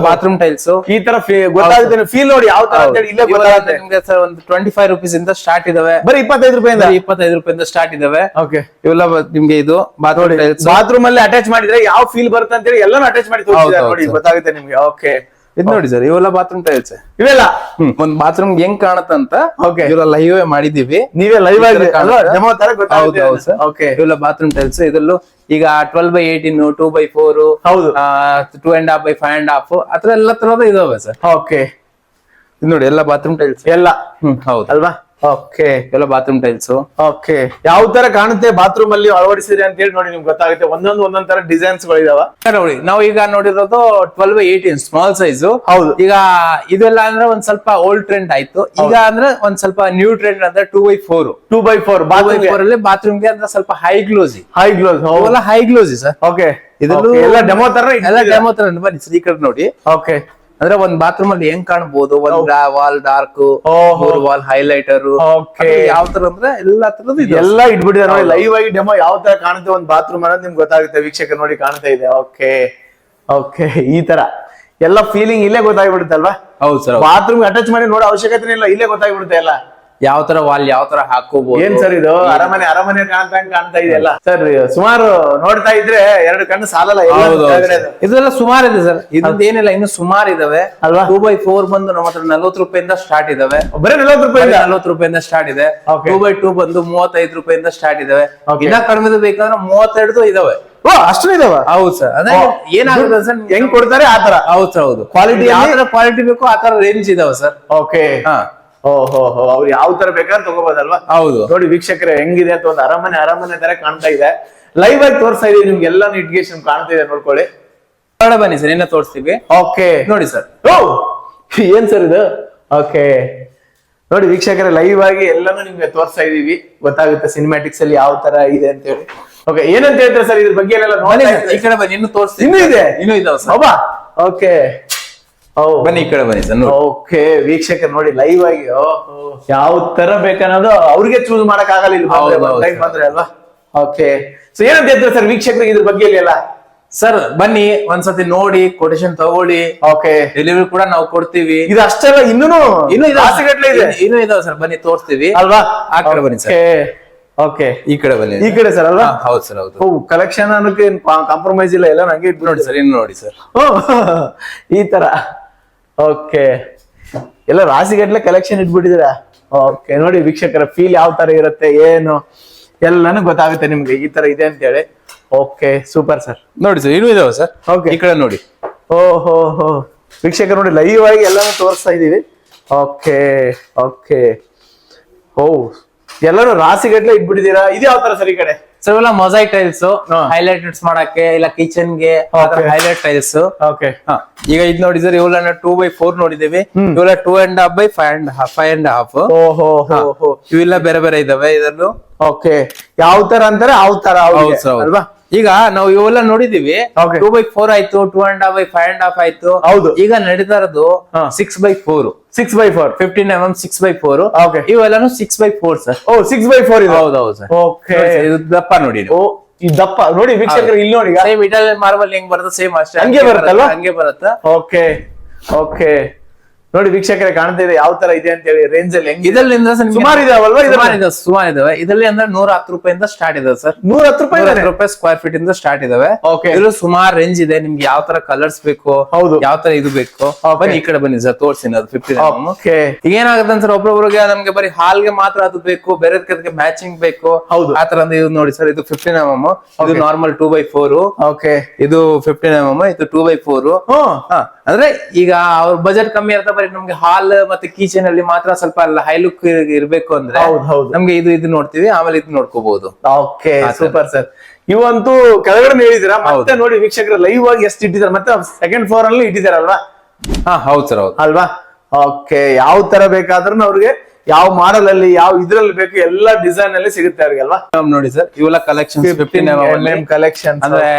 ಬಾತ್ರೂಮ್ ಟೈಲ್ಸ್ ಈ ತರ ಗೊತ್ತಾಗುತ್ತೆ ಫೀಲ್ ನೋಡಿ ಯಾವ ತರ ಇಲ್ಲೇ ಗೊತ್ತಾಗುತ್ತೆ. ನಿಮ್ಗೆ ಸರ್ ಒಂದು ಟ್ವೆಂಟಿ ಫೈವ್ ರುಪೀಸ್ ಇಂದ ಸ್ಟಾರ್ಟ್ ಇದಾವೆ. ಬರೀ ಇಪ್ಪತ್ತೈದು ರೂಪಾಯಿಂದ? ಇಪ್ಪತ್ತೈದು ರೂಪಾಯಿಂದ ಸ್ಟಾರ್ಟ್ ಇದಾವೆ. ಓಕೆ ಇವೆಲ್ಲ ನಿಮ್ಗೆ ಇದು ಬಾತ್ರೂಮ್ ಟೈಲ್ಸ್ ಬಾತ್ರೂಮ್ ಅಲ್ಲಿ ಅಟ್ಯಾಚ್ ಮಾಡಿದ್ರೆ ಯಾವ ಫೀಲ್ ಬರುತ್ತೆ ಅಂತೇಳಿ ಎಲ್ಲಾನು ಅಟ್ಯಾಚ್ ಮಾಡಿ ತೋರಿಸಿದ್ದಾರೆ ನೋಡಿ. ಗೊತ್ತಾಗುತ್ತೆ ನಿಮ್ಗೆ. ಓಕೆ ಇದು ನೋಡಿ ಸರ್ ಇವೆಲ್ಲ ಬಾತ್ರೂಮ್ ಟೈಲ್ಸ್ ಇವೆಲ್ಲ? ಒಂದ್ ಬಾತ್ರೂಮ್ ಹೆಂಗ್ ಕಾಣತ್ತಂತ. ಇವೆಲ್ಲ ಲೈವ್ ಮಾಡಿದೀವಿ. ನೀವೇ ಲೈವ್ ಆಗಿ ಇವೆಲ್ಲ ಬಾತ್ರೂಮ್ ಟೈಲ್ಸ್ ಇದ್ರಲ್ಲೂ ಈಗ twelve by eighteen two by four ಹೌದು. Two and half by five and half ಆತರ ಎಲ್ಲ ತರದ ಇದಾವೆ ಸರ್. ಓಕೆ ಇದು ನೋಡಿ ಎಲ್ಲ ಬಾತ್ರೂಮ್ ಟೈಲ್ಸ್ ಎಲ್ಲ. ಹ್ಮ್ ಹೌದು. ಅಲ್ವಾ? ಓಕೆ. ಎಲ್ಲ ಬಾತ್ರೂಮ್ ಟೈಲ್ಸ್ ಓಕೆ. ಯಾವ ತರ ಕಾಣುತ್ತೆ ಬಾತ್ರೂಮ್ ಅಲ್ಲಿ ಅಳವಡಿಸಿದ್ರೆ ಅಂತ ಹೇಳಿ ನೋಡಿ ನಿಮ್ಗೆ ಗೊತ್ತಾಗುತ್ತೆ. ಒಂದೊಂದು ಒಂದೊಂದ್ ತರ ಡಿಸೈನ್ಸ್ ಗಳಿದಾವ. ನೋಡಿ ನಾವು ಈಗ ನೋಡಿರೋದು twelve by eighteen small size ಹೌದು. ಈಗ ಇದೆಲ್ಲ ಅಂದ್ರೆ ಒಂದ್ ಸ್ವಲ್ಪ ಓಲ್ಡ್ ಟ್ರೆಂಡ್ ಆಯ್ತು. ಈಗ ಅಂದ್ರೆ ಒಂದ್ ಸ್ವಲ್ಪ ನ್ಯೂ ಟ್ರೆಂಡ್ ಅಂದ್ರೆ two by four two by four bathroom floor ಅಲ್ಲಿ ಬಾತ್ರೂಮ್ಗೆ ಅಂದ್ರೆ ಸ್ವಲ್ಪ high glossy high gloss high glossy sir. Okay. ಇದೆಲ್ಲ ಎಲ್ಲ ಡೆಮೋ ತರ ಎಲ್ಲ ಡೆಮೋ ತರ ಬನ್ನಿ ಸ್ಪೀಕರ್ ಈ ಕಡೆ ನೋಡಿ. ಓಕೆ. ಅಂದ್ರೆ ಒಂದ್ ಬಾತ್ರೂಮ್ ಅಲ್ಲಿ ಹೆಂಗ್ ಕಾಣಬಹುದು ಒಂದ್ ವಾಲ್ ಡಾರ್ಕ್. ಮೂರ್ ವಾಲ್ ಹೈಲೈಟರ್. ಯಾವ ತರ ಅಂದ್ರೆ ಎಲ್ಲಾ ತರದ್ದು ಎಲ್ಲ ಇಟ್ಬಿಟ್ಟಿದ್ದಾರೆ ನೋಡಿ ಲೈವ್ ಆಗಿ ಡೆಮೋ ಯಾವ ತರ ಕಾಣುತ್ತೆ ಒಂದ್ ಬಾತ್ರೂಮ್ ಅನ್ನೋದು ನಿಮ್ಗೆ ಗೊತ್ತಾಗುತ್ತೆ. ವೀಕ್ಷಕ ನೋಡಿ ಕಾಣ್ತಾ ಇದೆ. ಓಕೆ ಓಕೆ ಈ ತರ. ಎಲ್ಲ ಫೀಲಿಂಗ್ ಇಲ್ಲೇ ಗೊತ್ತಾಗ್ಬಿಡುತ್ತೆ ಅಲ್ವಾ? ಹೌದು ಸರ್ ಬಾತ್ರೂಮ್ ಅಟ್ಯಾಚ್ ಮಾಡಿ ನೋಡೋ ಅವಶ್ಯಕತೆ ಇಲ್ಲ ಇಲ್ಲೇ ಗೊತ್ತಾಗ್ಬಿಡುತ್ತೆ ಎಲ್ಲ. ಯಾವ ತರ ವಾಲ್ ಯಾವ ತರ ಹಾಕೋಬಹುದು ಏನ್ ಸರ್ ಇದು? ಅರಮನೆ ಅರಮನೆ ಕಾಣ್ತಾ ಕಾಣ್ತಾ ಇದೆಯಲ್ಲ? ಸರ್ ಸುಮಾರು ನೋಡ್ತಾ ಇದ್ರೆ ಎರಡು ಕಣ್ಣು ಸಾಲಲ್ಲ ಅದು. ಇದೆಲ್ಲ ಸುಮಾರು ಇದೆ ಸರ್. ಇದೊಂದು ಏನಿಲ್ಲ ಇನ್ನು ಸುಮಾರು ಇದಾವೆ. ಅಲ್ವಾ? ಟೂ ಬೈ ಫೋರ್ ಬಂದು ನಮ್ಮ ಹತ್ರ ನಲ್ವತ್ತು ರೂಪಾಯಿಂದ ಸ್ಟಾರ್ಟ್ ಇದಾವೆ. ಬರೀ ನಲ್ವತ್ತು ರೂಪಾಯಿ ನಲ್ವತ್ತು ರೂಪಾಯಿಂದ ಸ್ಟಾರ್ಟ್ ಇದೆ. ಟೂ ಬೈ ಟೂ ಬಂದು ಮೂವತ್ತೈದು ರೂಪಾಯಿಂದ ಸ್ಟಾರ್ಟ್ ಇದಾವೆ. ಇನ್ನ ಕಡಿಮೆ ಬೇಕಂದ್ರೆ ಮೂವತ್ತೆರಡು ಇದಾವೆ. ಓ ಅಷ್ಟು ಇದಾವ? ಹೌದು ಸರ್. ಅಂದ್ರೆ ಓ, ಏನಾಗುತ್ತೆ ಸರ್? ಹೆಂಗ್ ಕೊಡ್ತಾರೆ ಆತರ ತರ? ಹೌದು ಸರ್ ಹೌದು. ಕ್ವಾಲಿಟಿ ಯಾವ ತರ ಕ್ವಾಲಿಟಿ ಬೇಕು ಆತರ ತರ ರೇಂಜ್ ಇದಾವೆ ಸರ್. ಓಕೆ ಹೋ. ಅವ್ರು ಯಾವ ತರ ಬೇಕಾದ್ರೆ ತಗೋಬೋದಲ್ವಾ? ಹೌದು. ನೋಡಿ ವೀಕ್ಷಕರೇ ಹೆಂಗಿದೆ ಅಂತ ಒಂದು ಅರಮನೆ ಅರಮನೆ ತರ ಕಾಣ್ತಾ ಇದೆ. ಲೈವ್ ಆಗಿ ತೋರಿಸ್ತಾ ಇದೀವಿ ನಿಮ್ಗೆ ಎಲ್ಲ ಇಟ್ಗೇಷನ್ ಕಾಣ್ತಾ ಇದೆ ನೋಡ್ಕೊಳ್ಳಿ. ನೋಡ ಬನ್ನಿ ಸರ್ ಏನ ತೋರಿಸ್ತೀವಿ. ಓಕೆ ನೋಡಿ ಸರ್. ಓ ಏನ್ ಸರ್ ಇದು? ಓಕೆ ನೋಡಿ ವೀಕ್ಷಕರೇ ಲೈವ್ ಆಗಿ ಎಲ್ಲಾನು ನಿಮ್ಗೆ ತೋರಿಸ್ತಾ ಇದೀವಿ. ಗೊತ್ತಾಗುತ್ತೆ ಸಿನಿಮ್ಯಾಟಿಕ್ಸ್ ಅಲ್ಲಿ ಯಾವ ತರ ಇದೆ ಅಂತ ಹೇಳಿ. ಓಕೆ ಏನಂತ ಹೇಳ್ತಾರೆ ಸರ್ ಇದ್ರ ಬಗ್ಗೆ ಎಲ್ಲ ನೋಡಿ ಈ ಕಡೆ ಬನ್ನಿ ಇನ್ನು ತೋರಿಸ್ತೀವಿ ಇನ್ನೂ ಇದೆ? ಇನ್ನೂ ಇದಾವೆ ಸರ್. ಓಕೆ ಬನ್ನಿ ಈ ಕಡೆ ಬನ್ನಿ ಓಕೆ ವೀಕ್ಷಕ ನೋಡಿ ಲೈವ್ ಆಗಿ ಯಾವ ತರ ಬೇಕನ್ನೋದು ಅವ್ರಿಗೆ ಚೂಸ್ ಮಾಡಕ್ ಆಗಲ್ಲ ಇಲ್ಲಿ ಬಂದ್ರೆ, ಅಲ್ವಾ? ಓಕೆ. ಸೊ ಏನಂತ ಹೇಳ್ತಾರೆ ಸರ್ ವೀಕ್ಷಕರಿಗೆ ಇದ್ರ ಬಗ್ಗೆ ಇಲ್ಲ ಸರ್ ಬನ್ನಿ ಒಂದ್ಸತಿ ನೋಡಿ ಕೊಟೇಶನ್ ತಗೊಳ್ಳಿ. ಓಕೆ. ಡೆಲಿವರಿ ಕೂಡ ನಾವು ಕೊಡ್ತೀವಿ. ಇದು ಅಷ್ಟೆಲ್ಲ ಇನ್ನೂ ಇನ್ನೂ ಇದೆ? ಇನ್ನು- ಇದಾವೆ ಸರ್ ಬನ್ನಿ ತೋರಿಸ್ತೀವಿ. ಅಲ್ವಾ? ಆ ಕಡೆ ಬನ್ನಿ ಸರ್. ಓಕೆ. ಈ ಕಡೆ ಬನ್ನಿ. ಈ ಕಡೆ ಸರ್ ಅಲ್ವಾ? ಹೌದು ಸರ್ ಹೌದು. ಕಲೆಕ್ಷನ್ ಅನ್ನೋಕೆ ಕಾಂಪ್ರಮೈಸ್ ಇಲ್ಲ ಎಲ್ಲ ನಂಗೆ ನೋಡಿ ಸರ್ ಇನ್ನು ನೋಡಿ ಸರ್. ಓ, ಈ ತರ. ಓಕೆ ಎಲ್ಲ ರಾಸಿಗಟ್ಲೆ ಕಲೆಕ್ಷನ್ ಇಟ್ಬಿಟ್ಟಿದ್ದೀರಾ? ಓಕೆ ನೋಡಿ ವೀಕ್ಷಕರ ಫೀಲ್ ಯಾವ ತರ ಇರುತ್ತೆ ಏನು? ಎಲ್ಲಾನು ಗೊತ್ತಾಗುತ್ತೆ ನಿಮ್ಗೆ ಈ ತರ ಇದೆ ಅಂತ ಹೇಳಿ ಓಕೆ ಸೂಪರ್ ಸರ್ ನೋಡಿ ಸರ್ ಇನ್ನೂ ಇದಾವೆ ಸರ್ ಓಕೆ ಈ ಕಡೆ ನೋಡಿ. ಓ ಹೋ ಹೋ. ವೀಕ್ಷಕರು ನೋಡಿ ಲೈವ್ ಆಗಿ ಎಲ್ಲಾನು ತೋರಿಸ್ತಾ ಇದೀವಿ ಓಕೆ ಓಕೆ ಓ ಎಲ್ಲರೂ ರಾಸಿಗಟ್ಲೆ ಇಟ್ಬಿಟ್ಟಿದ್ದೀರಾ? ಇದು ಯಾವ ತರ ಸರ್ ಈ ಕಡೆ? ಸರ್ ಇವೆಲ್ಲ ಮೊಸೈಕ್ ಟೈಲ್ಸ್ ಹೈಲೈಟ್ಸ್ ಮಾಡಕ್ಕೆ ಇಲ್ಲ ಕಿಚನ್ಗೆ ಹೈಲೈಟ್ ಟೈಲ್ಸ್ ಓಕೆ ಈಗ ಇದ್ ನೋಡಿ ಸರ್ ಇವೆಲ್ಲ ಟೂ ಬೈ ಫೋರ್ ನೋಡಿದೀವಿ ಇವೆಲ್ಲ two and half by five and half five and half ಇವೆಲ್ಲ ಬೇರೆ ಬೇರೆ ಇದಾವೆ ಇದರಲ್ಲೂ. ಓಕೆ ಯಾವ ತರ ಅಂತಾರೆ ಯಾವ ತರ ಅಲ್ವಾ? ಈಗ ನಾವು ಇವೆಲ್ಲ ನೋಡಿದೀವಿ. ಟೂ ಬೈ ಫೋರ್ ಆಯ್ತು two and half by five and half ಆಯ್ತು. ಹೌದು. ಈಗ ನಡೀತಾ ಇರೋದು. Six by four six by four fifteen M M six by four. ಇವೆಲ್ಲಾನು six by four sir oh six by four ಇದೆ? ಹೌದು ಸರ್ ಓಕೆ ಇದು ದಪ್ಪ ನೋಡಿ ಓ ಈ ದಪ್ಪ. ನೋಡಿ ವೀಕ್ಷಕರು ಇಲ್ಲಿ ನೋಡಿ ಸೇಮ್ ಇಟಾಲಿಯನ್ ಮಾರ್ಬಲ್ ಹೆಂಗ್ ಬರುತ್ತೆ ಸೇಮ್ ಅಷ್ಟೇ. ಹಂಗೆ ಬರುತ್ತಲ್ವಾ? ಹಂಗೆ ಬರುತ್ತೆ. ಓಕೆ ಓಕೆ ನೋಡಿ ವೀಕ್ಷಕರೇ ಕಾಣ್ತಾ ಇದೆ ಯಾವ ತರ ಇದೆ ಅಂತ ಹೇಳಿ ರೇಂಜ್ ಅಲ್ಲಿ ಹೆಂಗ್ ಇದರಲ್ಲಿ ಸುಮಾರು ಇದಾವಲ್ವಾ? ಸುಮಾರು ಇದಾವೆ ಸುಮಾರು ಇದಾವೆ. ಇದರಲ್ಲಿ ಅಂದ್ರೆ ನೂರ ಹತ್ತು ರೂಪಾಯಿಂದ ಸ್ಟಾರ್ಟ್ ಇದೆ ಸರ್. ನೂರ ಹತ್ತು ರೂಪಾಯಿ ನೂರ ರೂಪಾಯಿ ಸ್ಕ್ವೇರ್ ಫೀಟ್ ಇಂದ ಸ್ಟಾರ್ಟ್ ಇದಾವೆ. ಓಕೆ ಇದ್ರಲ್ಲಿ ಸುಮಾರು ರೇಂಜ್ ಇದೆ. ನಿಮ್ಗೆ ಯಾವ ತರ ಕಲರ್ಸ್ ಬೇಕು ಹೌದು. ಯಾವ ತರ ಇದು ಬೇಕು? ಬನ್ನಿ ಈ ಕಡೆ ಬನ್ನಿ ಸರ್ ತೋರಿಸಿ ಅದು ಫಿಫ್ಟಿ ಓಕೆ ಈಗ ಏನಾಗುತ್ತೆ ಸರ್ ಒಬ್ಬೊಬ್ರಿಗೆ ನಮ್ಗೆ ಬರೀ ಹಾಲ್ಗೆ ಮಾತ್ರ ಅದು ಬೇಕು ಬೇರೆ ಮ್ಯಾಚಿಂಗ್ ಬೇಕು. ಹೌದು. ಆ ತರ ಅಂದ್ರೆ ಇದು ನೋಡಿ ಸರ್ ಇದು ಫಿಫ್ಟೀನ್ ಎಂ ಎಂ ಇದು. Normal two by four okay ಇದು ಫಿಫ್ಟೀನ್ ಎಂ ಎಂ ಇದು ಟೂ ಬೈ ಫೋರ್ ಅಂದ್ರೆ ಈಗ ಅವ್ರ ಬಜೆಟ್ ಕಮ್ಮಿ ಇರ್ತಾ ಬರೀ ನಮ್ಗೆ ಹಾಲ್ ಮತ್ತೆ ಕಿಚನ್ ಅಲ್ಲಿ ಮಾತ್ರ ಸ್ವಲ್ಪ ಹೈ ಲುಕ್ ಇರ್ಬೇಕು ಅಂದ್ರೆ ಹೌದು, ಹೌದು. ನಮ್ಗೆ ಇದು ಇದು ನೋಡ್ತೀವಿ ಆಮೇಲೆ ಇದು ನೋಡ್ಕೋಬಹುದು ಓಕೆ ಸೂಪರ್ ಸರ್ ಇವಂತೂ ಕೆಳಗಡೆ ಹೇಳಿದಿರಾ? ಮತ್ತೆ ನೋಡಿ ವೀಕ್ಷಕರ ಲೈವ್ ಆಗಿ ಎಷ್ಟು ಇಟ್ಟಿದ್ದಾರೆ? ಮತ್ತೆ ಸೆಕೆಂಡ್ ಫ್ಲೋರ್ ಅಲ್ಲಿ ಇಟ್ಟಿದಾರಲ್ವಾ ಹಾ ಹೌದು ಸರ್ ಹೌದು. ಅಲ್ವಾ? ಓಕೆ ಯಾವ ತರ ಬೇಕಾದ್ರೂ ಅವ್ರಿಗೆ ಯಾವ ಮಾಡಲ್ ಅಲ್ಲಿ ಯಾವ ಇದ್ರಲ್ಲಿ ಬೇಕು ಎಲ್ಲಾ ಡಿಸೈನ್ ಅಲ್ಲಿ ಸಿಗುತ್ತೆ ಅವ್ರಿಗೆ ಅಲ್ವಾ? ನೋಡಿ ಸರ್ ಇವೆಲ್ಲ ಕಲೆಕ್ಷನ್ ಫಿಫ್ಟೀನ್ ಕಲೆಕ್ಷನ್ ಅಂದ್ರೆ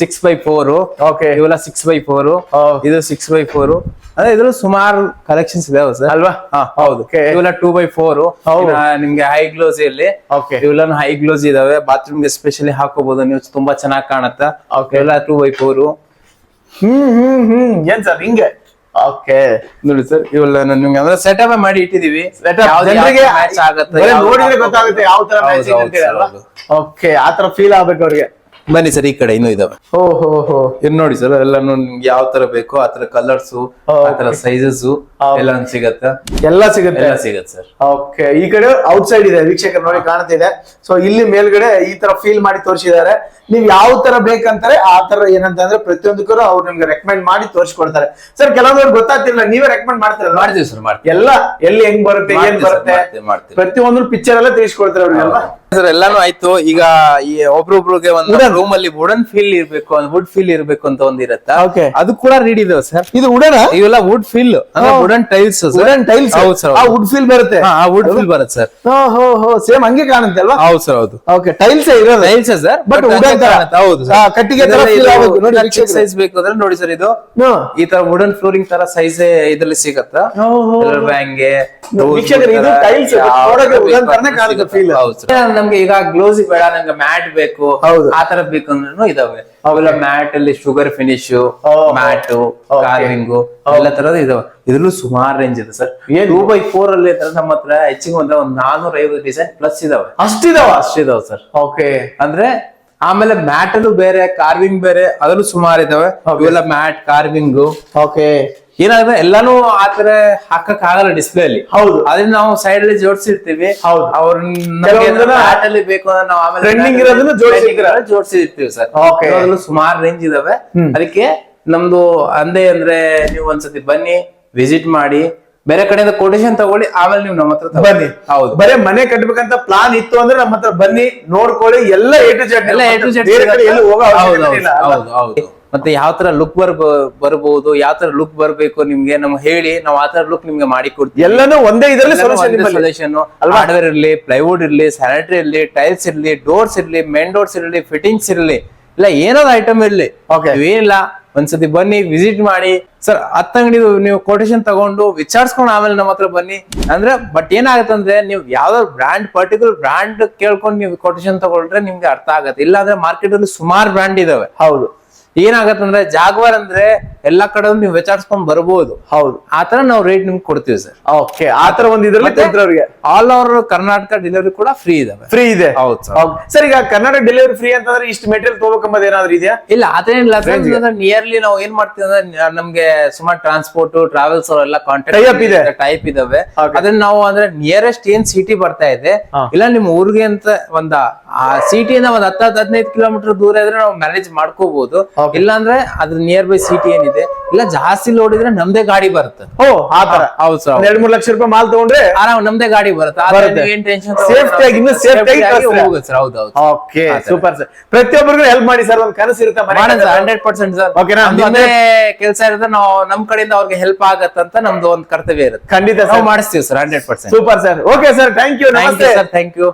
ಸಿಕ್ಸ್ ಬೈ ಫೋರ್ ಓಕೆ ಇವೆಲ್ಲ ಸಿಕ್ಸ್ ಬೈ ಫೋರ್. ಇದು ಸಿಕ್ಸ್ ಬೈ ಫೋರ್ ಅಂದ್ರೆ ಇದ್ರಲ್ಲಿ ಸುಮಾರು ಕಲೆಕ್ಷನ್ಸ್ ಇದಾವೆ ಸರ್. ಅಲ್ವಾ? ಹೌದು. ಇವೆಲ್ಲ ಟೂ ಬೈ ಫೋರ್. ನಿಮ್ಗೆ ಹೈ ಗ್ಲೋಸ್ ಇಲ್ಲಿ. ಇವೆಲ್ಲ ಹೈ ಗ್ಲೋಸ್ ಇದಾವೆ. ಬಾತ್ರೂಮ್ಗೆ ಸ್ಪೆಷಲಿ ಹಾಕೋಬಹುದು ನೀವು ತುಂಬಾ ಚೆನ್ನಾಗಿ ಕಾಣುತ್ತೆ. ಇವೆಲ್ಲ ಟೂ ಬೈ ಫೋರ್ ಹ್ಮ್ ಹ್ಮ್ ಹ್ಮ್. ಏನ್ ಸರ್ ಹಿಂಗೆ? ಓಕೆ ನೋಡಿ ಸರ್ ಇವೆಲ್ಲ ನಿಮ್ಗೆ ಅಂದ್ರೆ ಸೆಟಪ್ ಮಾಡಿ ಇಟ್ಟಿದೀವಿ. ನೋಡಿದ್ರೆ ಗೊತ್ತಾಗುತ್ತೆ ಯಾವ ತರ ಓಕೆ ಆ ತರ ಫೀಲ್ ಆಗ್ಬೇಕು ಅವ್ರಿಗೆ. ಬನ್ನಿ ಸರ್ ಈ ಕಡೆ ಇನ್ನೂ ಇದಾವೆ. ಓಹೋ ಹೋ ಹೋ. ನೋಡಿ ಸರ್ ಎಲ್ಲಾನು ನಿಮ್ಗೆ ಯಾವ ತರ ಬೇಕು ಆ ತರ ಕಲರ್ಸ್ ಆ ತರ ಸೈಜಸ್. ಎಲ್ಲ ಸಿಗತ್ತೆ? ಎಲ್ಲ ಸಿಗುತ್ತೆ. ಎಲ್ಲ ಸಿಗತ್ತೆ ಸರ್. ಓಕೆ ಈ ಕಡೆ ಔಟ್ ಸೈಡ್ ಇದೆ ವೀಕ್ಷಕರು ನೋಡಿ ಕಾಣ್ತಿದೆ. ಸೊ ಇಲ್ಲಿ ಮೇಲ್ಗಡೆ ಈ ತರ ಫೀಲ್ ಮಾಡಿ ತೋರಿಸಿದ್ದಾರೆ. ನೀವ್ ಯಾವ ತರ ಬೇಕಂತಾರೆ ಆ ತರ ಏನಂತಂದ್ರೆ ಪ್ರತಿಯೊಂದಕ್ಕೂ ಅವ್ರು ನಿಮ್ಗೆ ರೆಕಮೆಂಡ್ ಮಾಡಿ ತೋರಿಸ್ಕೊಡ್ತಾರೆ. ಸರ್ ಕೆಲವೊಂದು ಗೊತ್ತಾಗ್ತಿರಲ್ಲ ನೀವೇ ರೆಕಮೆಂಡ್ ಮಾಡ್ತಾರೆ ಮಾಡ್ತೀವಿ ಸರ್ ಮಾಡ್ತೀವಿ. ಎಲ್ಲ ಎಲ್ಲಿ ಹೆಂಗ್ ಬರುತ್ತೆ ಏನ್ ಬರುತ್ತೆ? ಮಾಡ್ತೀವಿ, ಪ್ರತಿಯೊಂದ್ರು ಪ್ರತಿಯೊಂದು ಪಿಕ್ಚರ್ ಎಲ್ಲ ತಿಳಿಸ್ಕೊಡ್ತಾರೆ ಅವ್ರಿಗೆಲ್ಲ ಸರ್ ಎಲ್ಲಾನು ಆಯ್ತು. ಈಗ ಈ ಒಬ್ರೊಬ್ರಿಗೆ ಒಂದು. ರೂಮ್ ಅಲ್ಲಿ ವುಡನ್ ಫೀಲ್ ಇರ್ಬೇಕು ವುಡ್ ಫೀಲ್ ಇರ್ಬೇಕು ಅಂತ ಒಂದ್ ಇರತ್ತ? Okay. ಅದು ಕೂಡ ರೀಡ್ ಇದಾವೆ ಸರ್ ಇದು ವುಡನ್ ಇವೆಲ್ಲ ವುಡ್ ಫೀಲ್ ಅಂದ್ರೆ. ವುಡನ್ ಟೈಲ್ಸ್ ವುಡನ್ ಟೈಲ್ಸ್ ಹೌದು ಸರ್ ಆ ವುಡ್ ಫೀಲ್ ಬರುತ್ತೆ. ಆ ವುಡ್ ಫೀಲ್ ಬರುತ್ತೆ ಸರ್ ಹೋ ಹೋ ಸೇಮ್ ಹಂಗೆ ಕಾಣುತ್ತೆ ಅಲ್ವಾ? ಹೌದು ಸರ್ ಹೌದು. ಓಕೆ ಟೈಲ್ಸ್ ಇರೋದು? ಟೈಲ್ಸ್ ಸರ್ ಬಟ್ ವುಡನ್ ತರ. ಹೌದು ಆ, ಕಟ್ಟಿಗೆ ತರ ಫೀಲ್ ಆಗಬೇಕು ನೋಡಿ. ಸೈಜ್ ಬೇಕು ಅಂದ್ರೆ ನೋಡಿ ಸರ್ ಇದು. ಈ ತರ ವುಡನ್ ಫ್ಲೋರಿಂಗ್ ತರ ಸೈಜ್ ಇದ್ರಲ್ಲಿ ಸಿಗತ್ತ? ಹೋ, ಹೋ, ಹೋ. ಬ್ಯಾಂಗೆ ವೀಕ್ಷಕರೇ, ಇದು ಟೈಲ್ಸ್ ನೋಡೋಕೆ ವುಡನ್ ತರನೇ ಕಾಣುತ್ತೆ feel. ನಮ್ಗೆ ಈಗ ಗ್ಲೋಸ್ ಬೇಡ ನಂಗೆ ಮ್ಯಾಟ್ ಬೇಕು. ಆ ತರ ಬೇಕು ಅಂದ್ರೂ ಇದಾವೆ. ಅವೆಲ್ಲ ಮ್ಯಾಟ್ ಅಲ್ಲಿ ಶುಗರ್ ಫಿನಿಶ್ ಮ್ಯಾಟ್. ಕಾರ್ವಿಂಗ್ ಎಲ್ಲ ತರದ ಇದಾವೆ. ಇದ್ರಲ್ಲೂ ಸುಮಾರು ರೇಂಜ್ ಇದೆ ಸರ್. ಏನ್? ಟೂ ಬೈ ಫೋರ್ ಅಲ್ಲಿ ನಮ್ಮ ಹತ್ರ ಹೆಚ್ಚಿಗೆ ಒಂದ್ ಒಂದ್ ನಾನೂರ ಐವತ್ತು ಡಿಸೈನ್ ಪ್ಲಸ್ ಇದಾವೆ. ಅಷ್ಟಿದಾವ? ಅಷ್ಟಿದಾವ ಸರ್. ಓಕೆ ಅಂದ್ರೆ ಆಮೇಲೆ ಮ್ಯಾಟ್ ಅಲ್ಲೂ ಬೇರೆ ಕಾರ್ವಿಂಗ್ ಬೇರೆ ಅದರಲ್ಲೂ ಸುಮಾರು ಇದಾವೆ. ಇವೆಲ್ಲ ಮ್ಯಾಟ್ ಕಾರ್ವಿಂಗ್ ಓಕೆ ಏನಾದ್ರೆ ಎಲ್ಲಾನು ಆತರ ಹಾಕಕ್ ಆಗಲ್ಲ ಡಿಸ್ಪ್ಲೇ ಅಲ್ಲಿ. ಹೌದು. ಅದನ್ನ ನಾವು ಸೈಡ್ ಅಲ್ಲಿ ಜೋಡಿಸಿರ್ತೀವಿ. ಹೌದು. ಅವ್ರ ಆಟಲ್ಲಿ ಅಲ್ಲಿ ಬೇಕು ಅಂದ್ರೆ ನಾವು ಆಮೇಲೆ Trending ಇರೋದನ್ನ? ಜೋಡಿಸಿರ್ತೀವಿ ಸರ್. ಸುಮಾರು ರೇಂಜ್ ಇದಾವೆ. ಅದಕ್ಕೆ ನಮ್ದು ಅಂದೆ ಅಂದ್ರೆ ನೀವು ಒಂದ್ಸತಿ ಬನ್ನಿ ವಿಸಿಟ್ ಮಾಡಿ ಬೇರೆ ಕಡೆಯಿಂದ ಕೊಟೇಶನ್ ತಗೊಳ್ಳಿ ಆಮೇಲೆ ನೀವು ನಮ್ಮ ಹತ್ರ ಬನ್ನಿ. ಹೌದು. ಬರೇ ಮನೆ ಕಟ್ಬೇಕಂತ ಪ್ಲಾನ್ ಇತ್ತು ಅಂದ್ರೆ ನಮ್ಮ ಹತ್ರ ಬನ್ನಿ ನೋಡ್ಕೊಳ್ಳಿ ಎಲ್ಲ ಎ ಟು ಜೆಡ್ ಎಲ್ಲ ಎ ಟು ಜೆಡ್ ಬೇರೆ ಕಡೆ ಎಲ್ಲೂ ಹೋಗೋ ಅವಶ್ಯಕತೆ ಹೌದು ಹೌದು. ಮತ್ತೆ ಯಾವ ತರ ಲುಕ್ ಬರ್ ಬರ್ಬೋದು ಯಾವ ತರ ಲುಕ್ ಬರ್ಬೇಕು ನಿಮ್ಗೆ ನಮ್ ಹೇಳಿ ನಾವು ಆ ತರ ಲುಕ್ ನಿಮ್ಗೆ ಮಾಡಿ ಕೊಡ್ತೀವಿ. ಎಲ್ಲಾನು ಒಂದೇ ಇದರಲ್ಲಿ ಸೊಲ್ಯೂಷನ್ ಹಾರ್ಡ್ವೇರ್ ಇರ್ಲಿ ಪ್ಲೈವುಡ್ ಇರ್ಲಿ ಸ್ಯಾನಿಟರಿ ಇರ್ಲಿ ಟೈಲ್ಸ್ ಇರ್ಲಿ ಡೋರ್ಸ್ ಇರ್ಲಿ ಮೇನ್ ಡೋರ್ಸ್ ಇರ್ಲಿ ಫಿಟ್ಟಿಂಗ್ಸ್ ಇರ್ಲಿ. ಇಲ್ಲ ಏನಾದ್ರು ಐಟಮ್ ಇರ್ಲಿ. ಏನಿಲ್ಲ ಒಂದ್ಸತಿ ಬನ್ನಿ ವಿಸಿಟ್ ಮಾಡಿ. ಸರ್ ಹತ್ತ ಅಂಗಡಿ ನೀವು ಕೊಟೇಶನ್ ತಗೊಂಡು ವಿಚಾರಿಸ್ಕೊಂಡು ಆಮೇಲೆ ನಮ್ಮ ಹತ್ರ ಬನ್ನಿ. ಅಂದ್ರೆ ಬಟ್ ಏನಾಗತ್ತಂದ್ರೆ ನೀವು ಯಾವ್ದಾದ್ರು ಬ್ರ್ಯಾಂಡ್ ಪರ್ಟಿಕ್ಯುಲರ್ ಬ್ರ್ಯಾಂಡ್ ಕೇಳ್ಕೊಂಡು ನೀವು ಕೊಟೇಶನ್ ತಗೊಂಡ್ರೆ ನಿಮ್ಗೆ ಅರ್ಥ ಆಗತ್ತೆ. ಇಲ್ಲಾಂದ್ರೆ ಮಾರ್ಕೆಟ್ ಅಲ್ಲಿ ಸುಮಾರು ಬ್ರ್ಯಾಂಡ್ ಇದಾವೆ. ಹೌದು. ಏನಾಗತ್ತಂದ್ರೆ ಜಾಗ್ವಾರ್ ಅಂದ್ರೆ ಎಲ್ಲಾ ಕಡೆ ನೀವು ವಿಚಾರಿಸ್ಕೊಂಡ್ ಬರ್ಬೋದು. ಹೌದು. ಆತರ ನಾವು ರೇಟ್ ನಿಮ್ಗೆ ಕೊಡ್ತೀವಿ ಸರ್. ಓಕೆ ಆತರ ಒಂದ್ ಇದ್ರಲ್ಲಿ ಅವ್ರಿಗೆ ಆಲ್ ಓವರ್ ಕರ್ನಾಟಕ ಡೆಲಿವರಿ ಕೂಡ ಫ್ರೀ ಇದಾವೆ. ಫ್ರೀ ಇದೆ? ಹೌದು ಸರ್. ಸರ್ ಈಗ ಕರ್ನಾಟಕ ಡೆಲಿವರಿ ಫ್ರೀ ಅಂತಂದ್ರೆ ಇಷ್ಟು ಮೆಟೀರಿಯಲ್ ತಗೋಬೇಕಂಬುದು ಏನಾದ್ರು ಇದೆಯಾ? ಇಲ್ಲ ಅದೇನಿಲ್ಲ ನಿಯರ್ಲಿ ನಾವು ಏನ್ ಮಾಡ್ತೀವಿ ಅಂದ್ರೆ ನಮ್ಗೆ ಸುಮಾರು ಟ್ರಾನ್ಸ್ಪೋರ್ಟ್ ಟ್ರಾವೆಲ್ಸ್ ಅವರೆಲ್ಲ ಕಾಂಟ್ಯಾಕ್ಟ್ ಇದೆ. ಟೈಪ್ ಇದಾವೆ. ಅದನ್ನ ನಾವು ಅಂದ್ರೆ ನಿಯರೆಸ್ಟ್ ಏನ್ ಸಿಟಿ ಬರ್ತಾ ಇದೆ ಇಲ್ಲ ನಿಮ್ ಊರಿಗೆ ಅಂತ ಒಂದ ಆ ಸಿಟಿಯಿಂದ ಒಂದ್ ಹತ್ತ ಹದಿನೈದು ಕಿಲೋಮೀಟರ್ ದೂರ ಇದ್ರೆ ನಾವು ಮ್ಯಾನೇಜ್ ಮಾಡ್ಕೋಬಹುದು. ಇಲ್ಲಾಂದ್ರೆ ಅದ್ರ ನಿಯರ್ ಬೈ ಸಿಟಿ ಏನಿದೆ ಇಲ್ಲ ಜಾಸ್ತಿ ಲೋಡ್ ಇದ್ರೆ ನಮ್ದೇ ಗಾಡಿ ಬರುತ್ತೆ. ಓ ಆತರ ಹೌದು ಸರ್ ಎರಡ್ ಮೂರ್ ಲಕ್ಷ ರೂಪಾಯಿ ಮಾಲ್ ತಗೊಂಡ್ರೆ ಆರಾಮ್ ನಮ್ದೇ ಗಾಡಿ ಬರುತ್ತೆ. ಏನ್ ಟೆನ್ಷನ್ ಸೇಫ್ಟಿ ಆಗಿ, ಇನ್ನೂ ಆಗಿ ಹೋಗುತ್ತೆ ಸರ್ ಹೌದು ಹೌದು ಓಕೆ ಸೂಪರ್ ಸರ್ ಪ್ರತಿಯೊಬ್ಬರಿಗೂ ಹೆಲ್ಪ್ ಮಾಡಿ ಸರ್ ಒಂದ್ ಕನಸು ಇರುತ್ತೆ ಮಾಡೋಣ. ಹಂಡ್ರೆಡ್ ಪರ್ಸೆಂಟ್ ಸರ್ ಓಕೆನಾ ಕೆಲಸ ಇರುತ್ತೆ ನಾವು ನಮ್ ಕಡೆಯಿಂದ ಅವ್ರಿಗೆ ಹೆಲ್ಪ್ ಆಗತ್ತಂತ ನಮ್ದು ಒಂದು ಕರ್ತವ್ಯ ಇರುತ್ತೆ. ಖಂಡಿತ ನಾವು ಸರ್ ಮಾಡಿಸ್ತೀವಿ sir hundred percent super sir okay sir thank you ನಮಸ್ತೆ. Sir thank you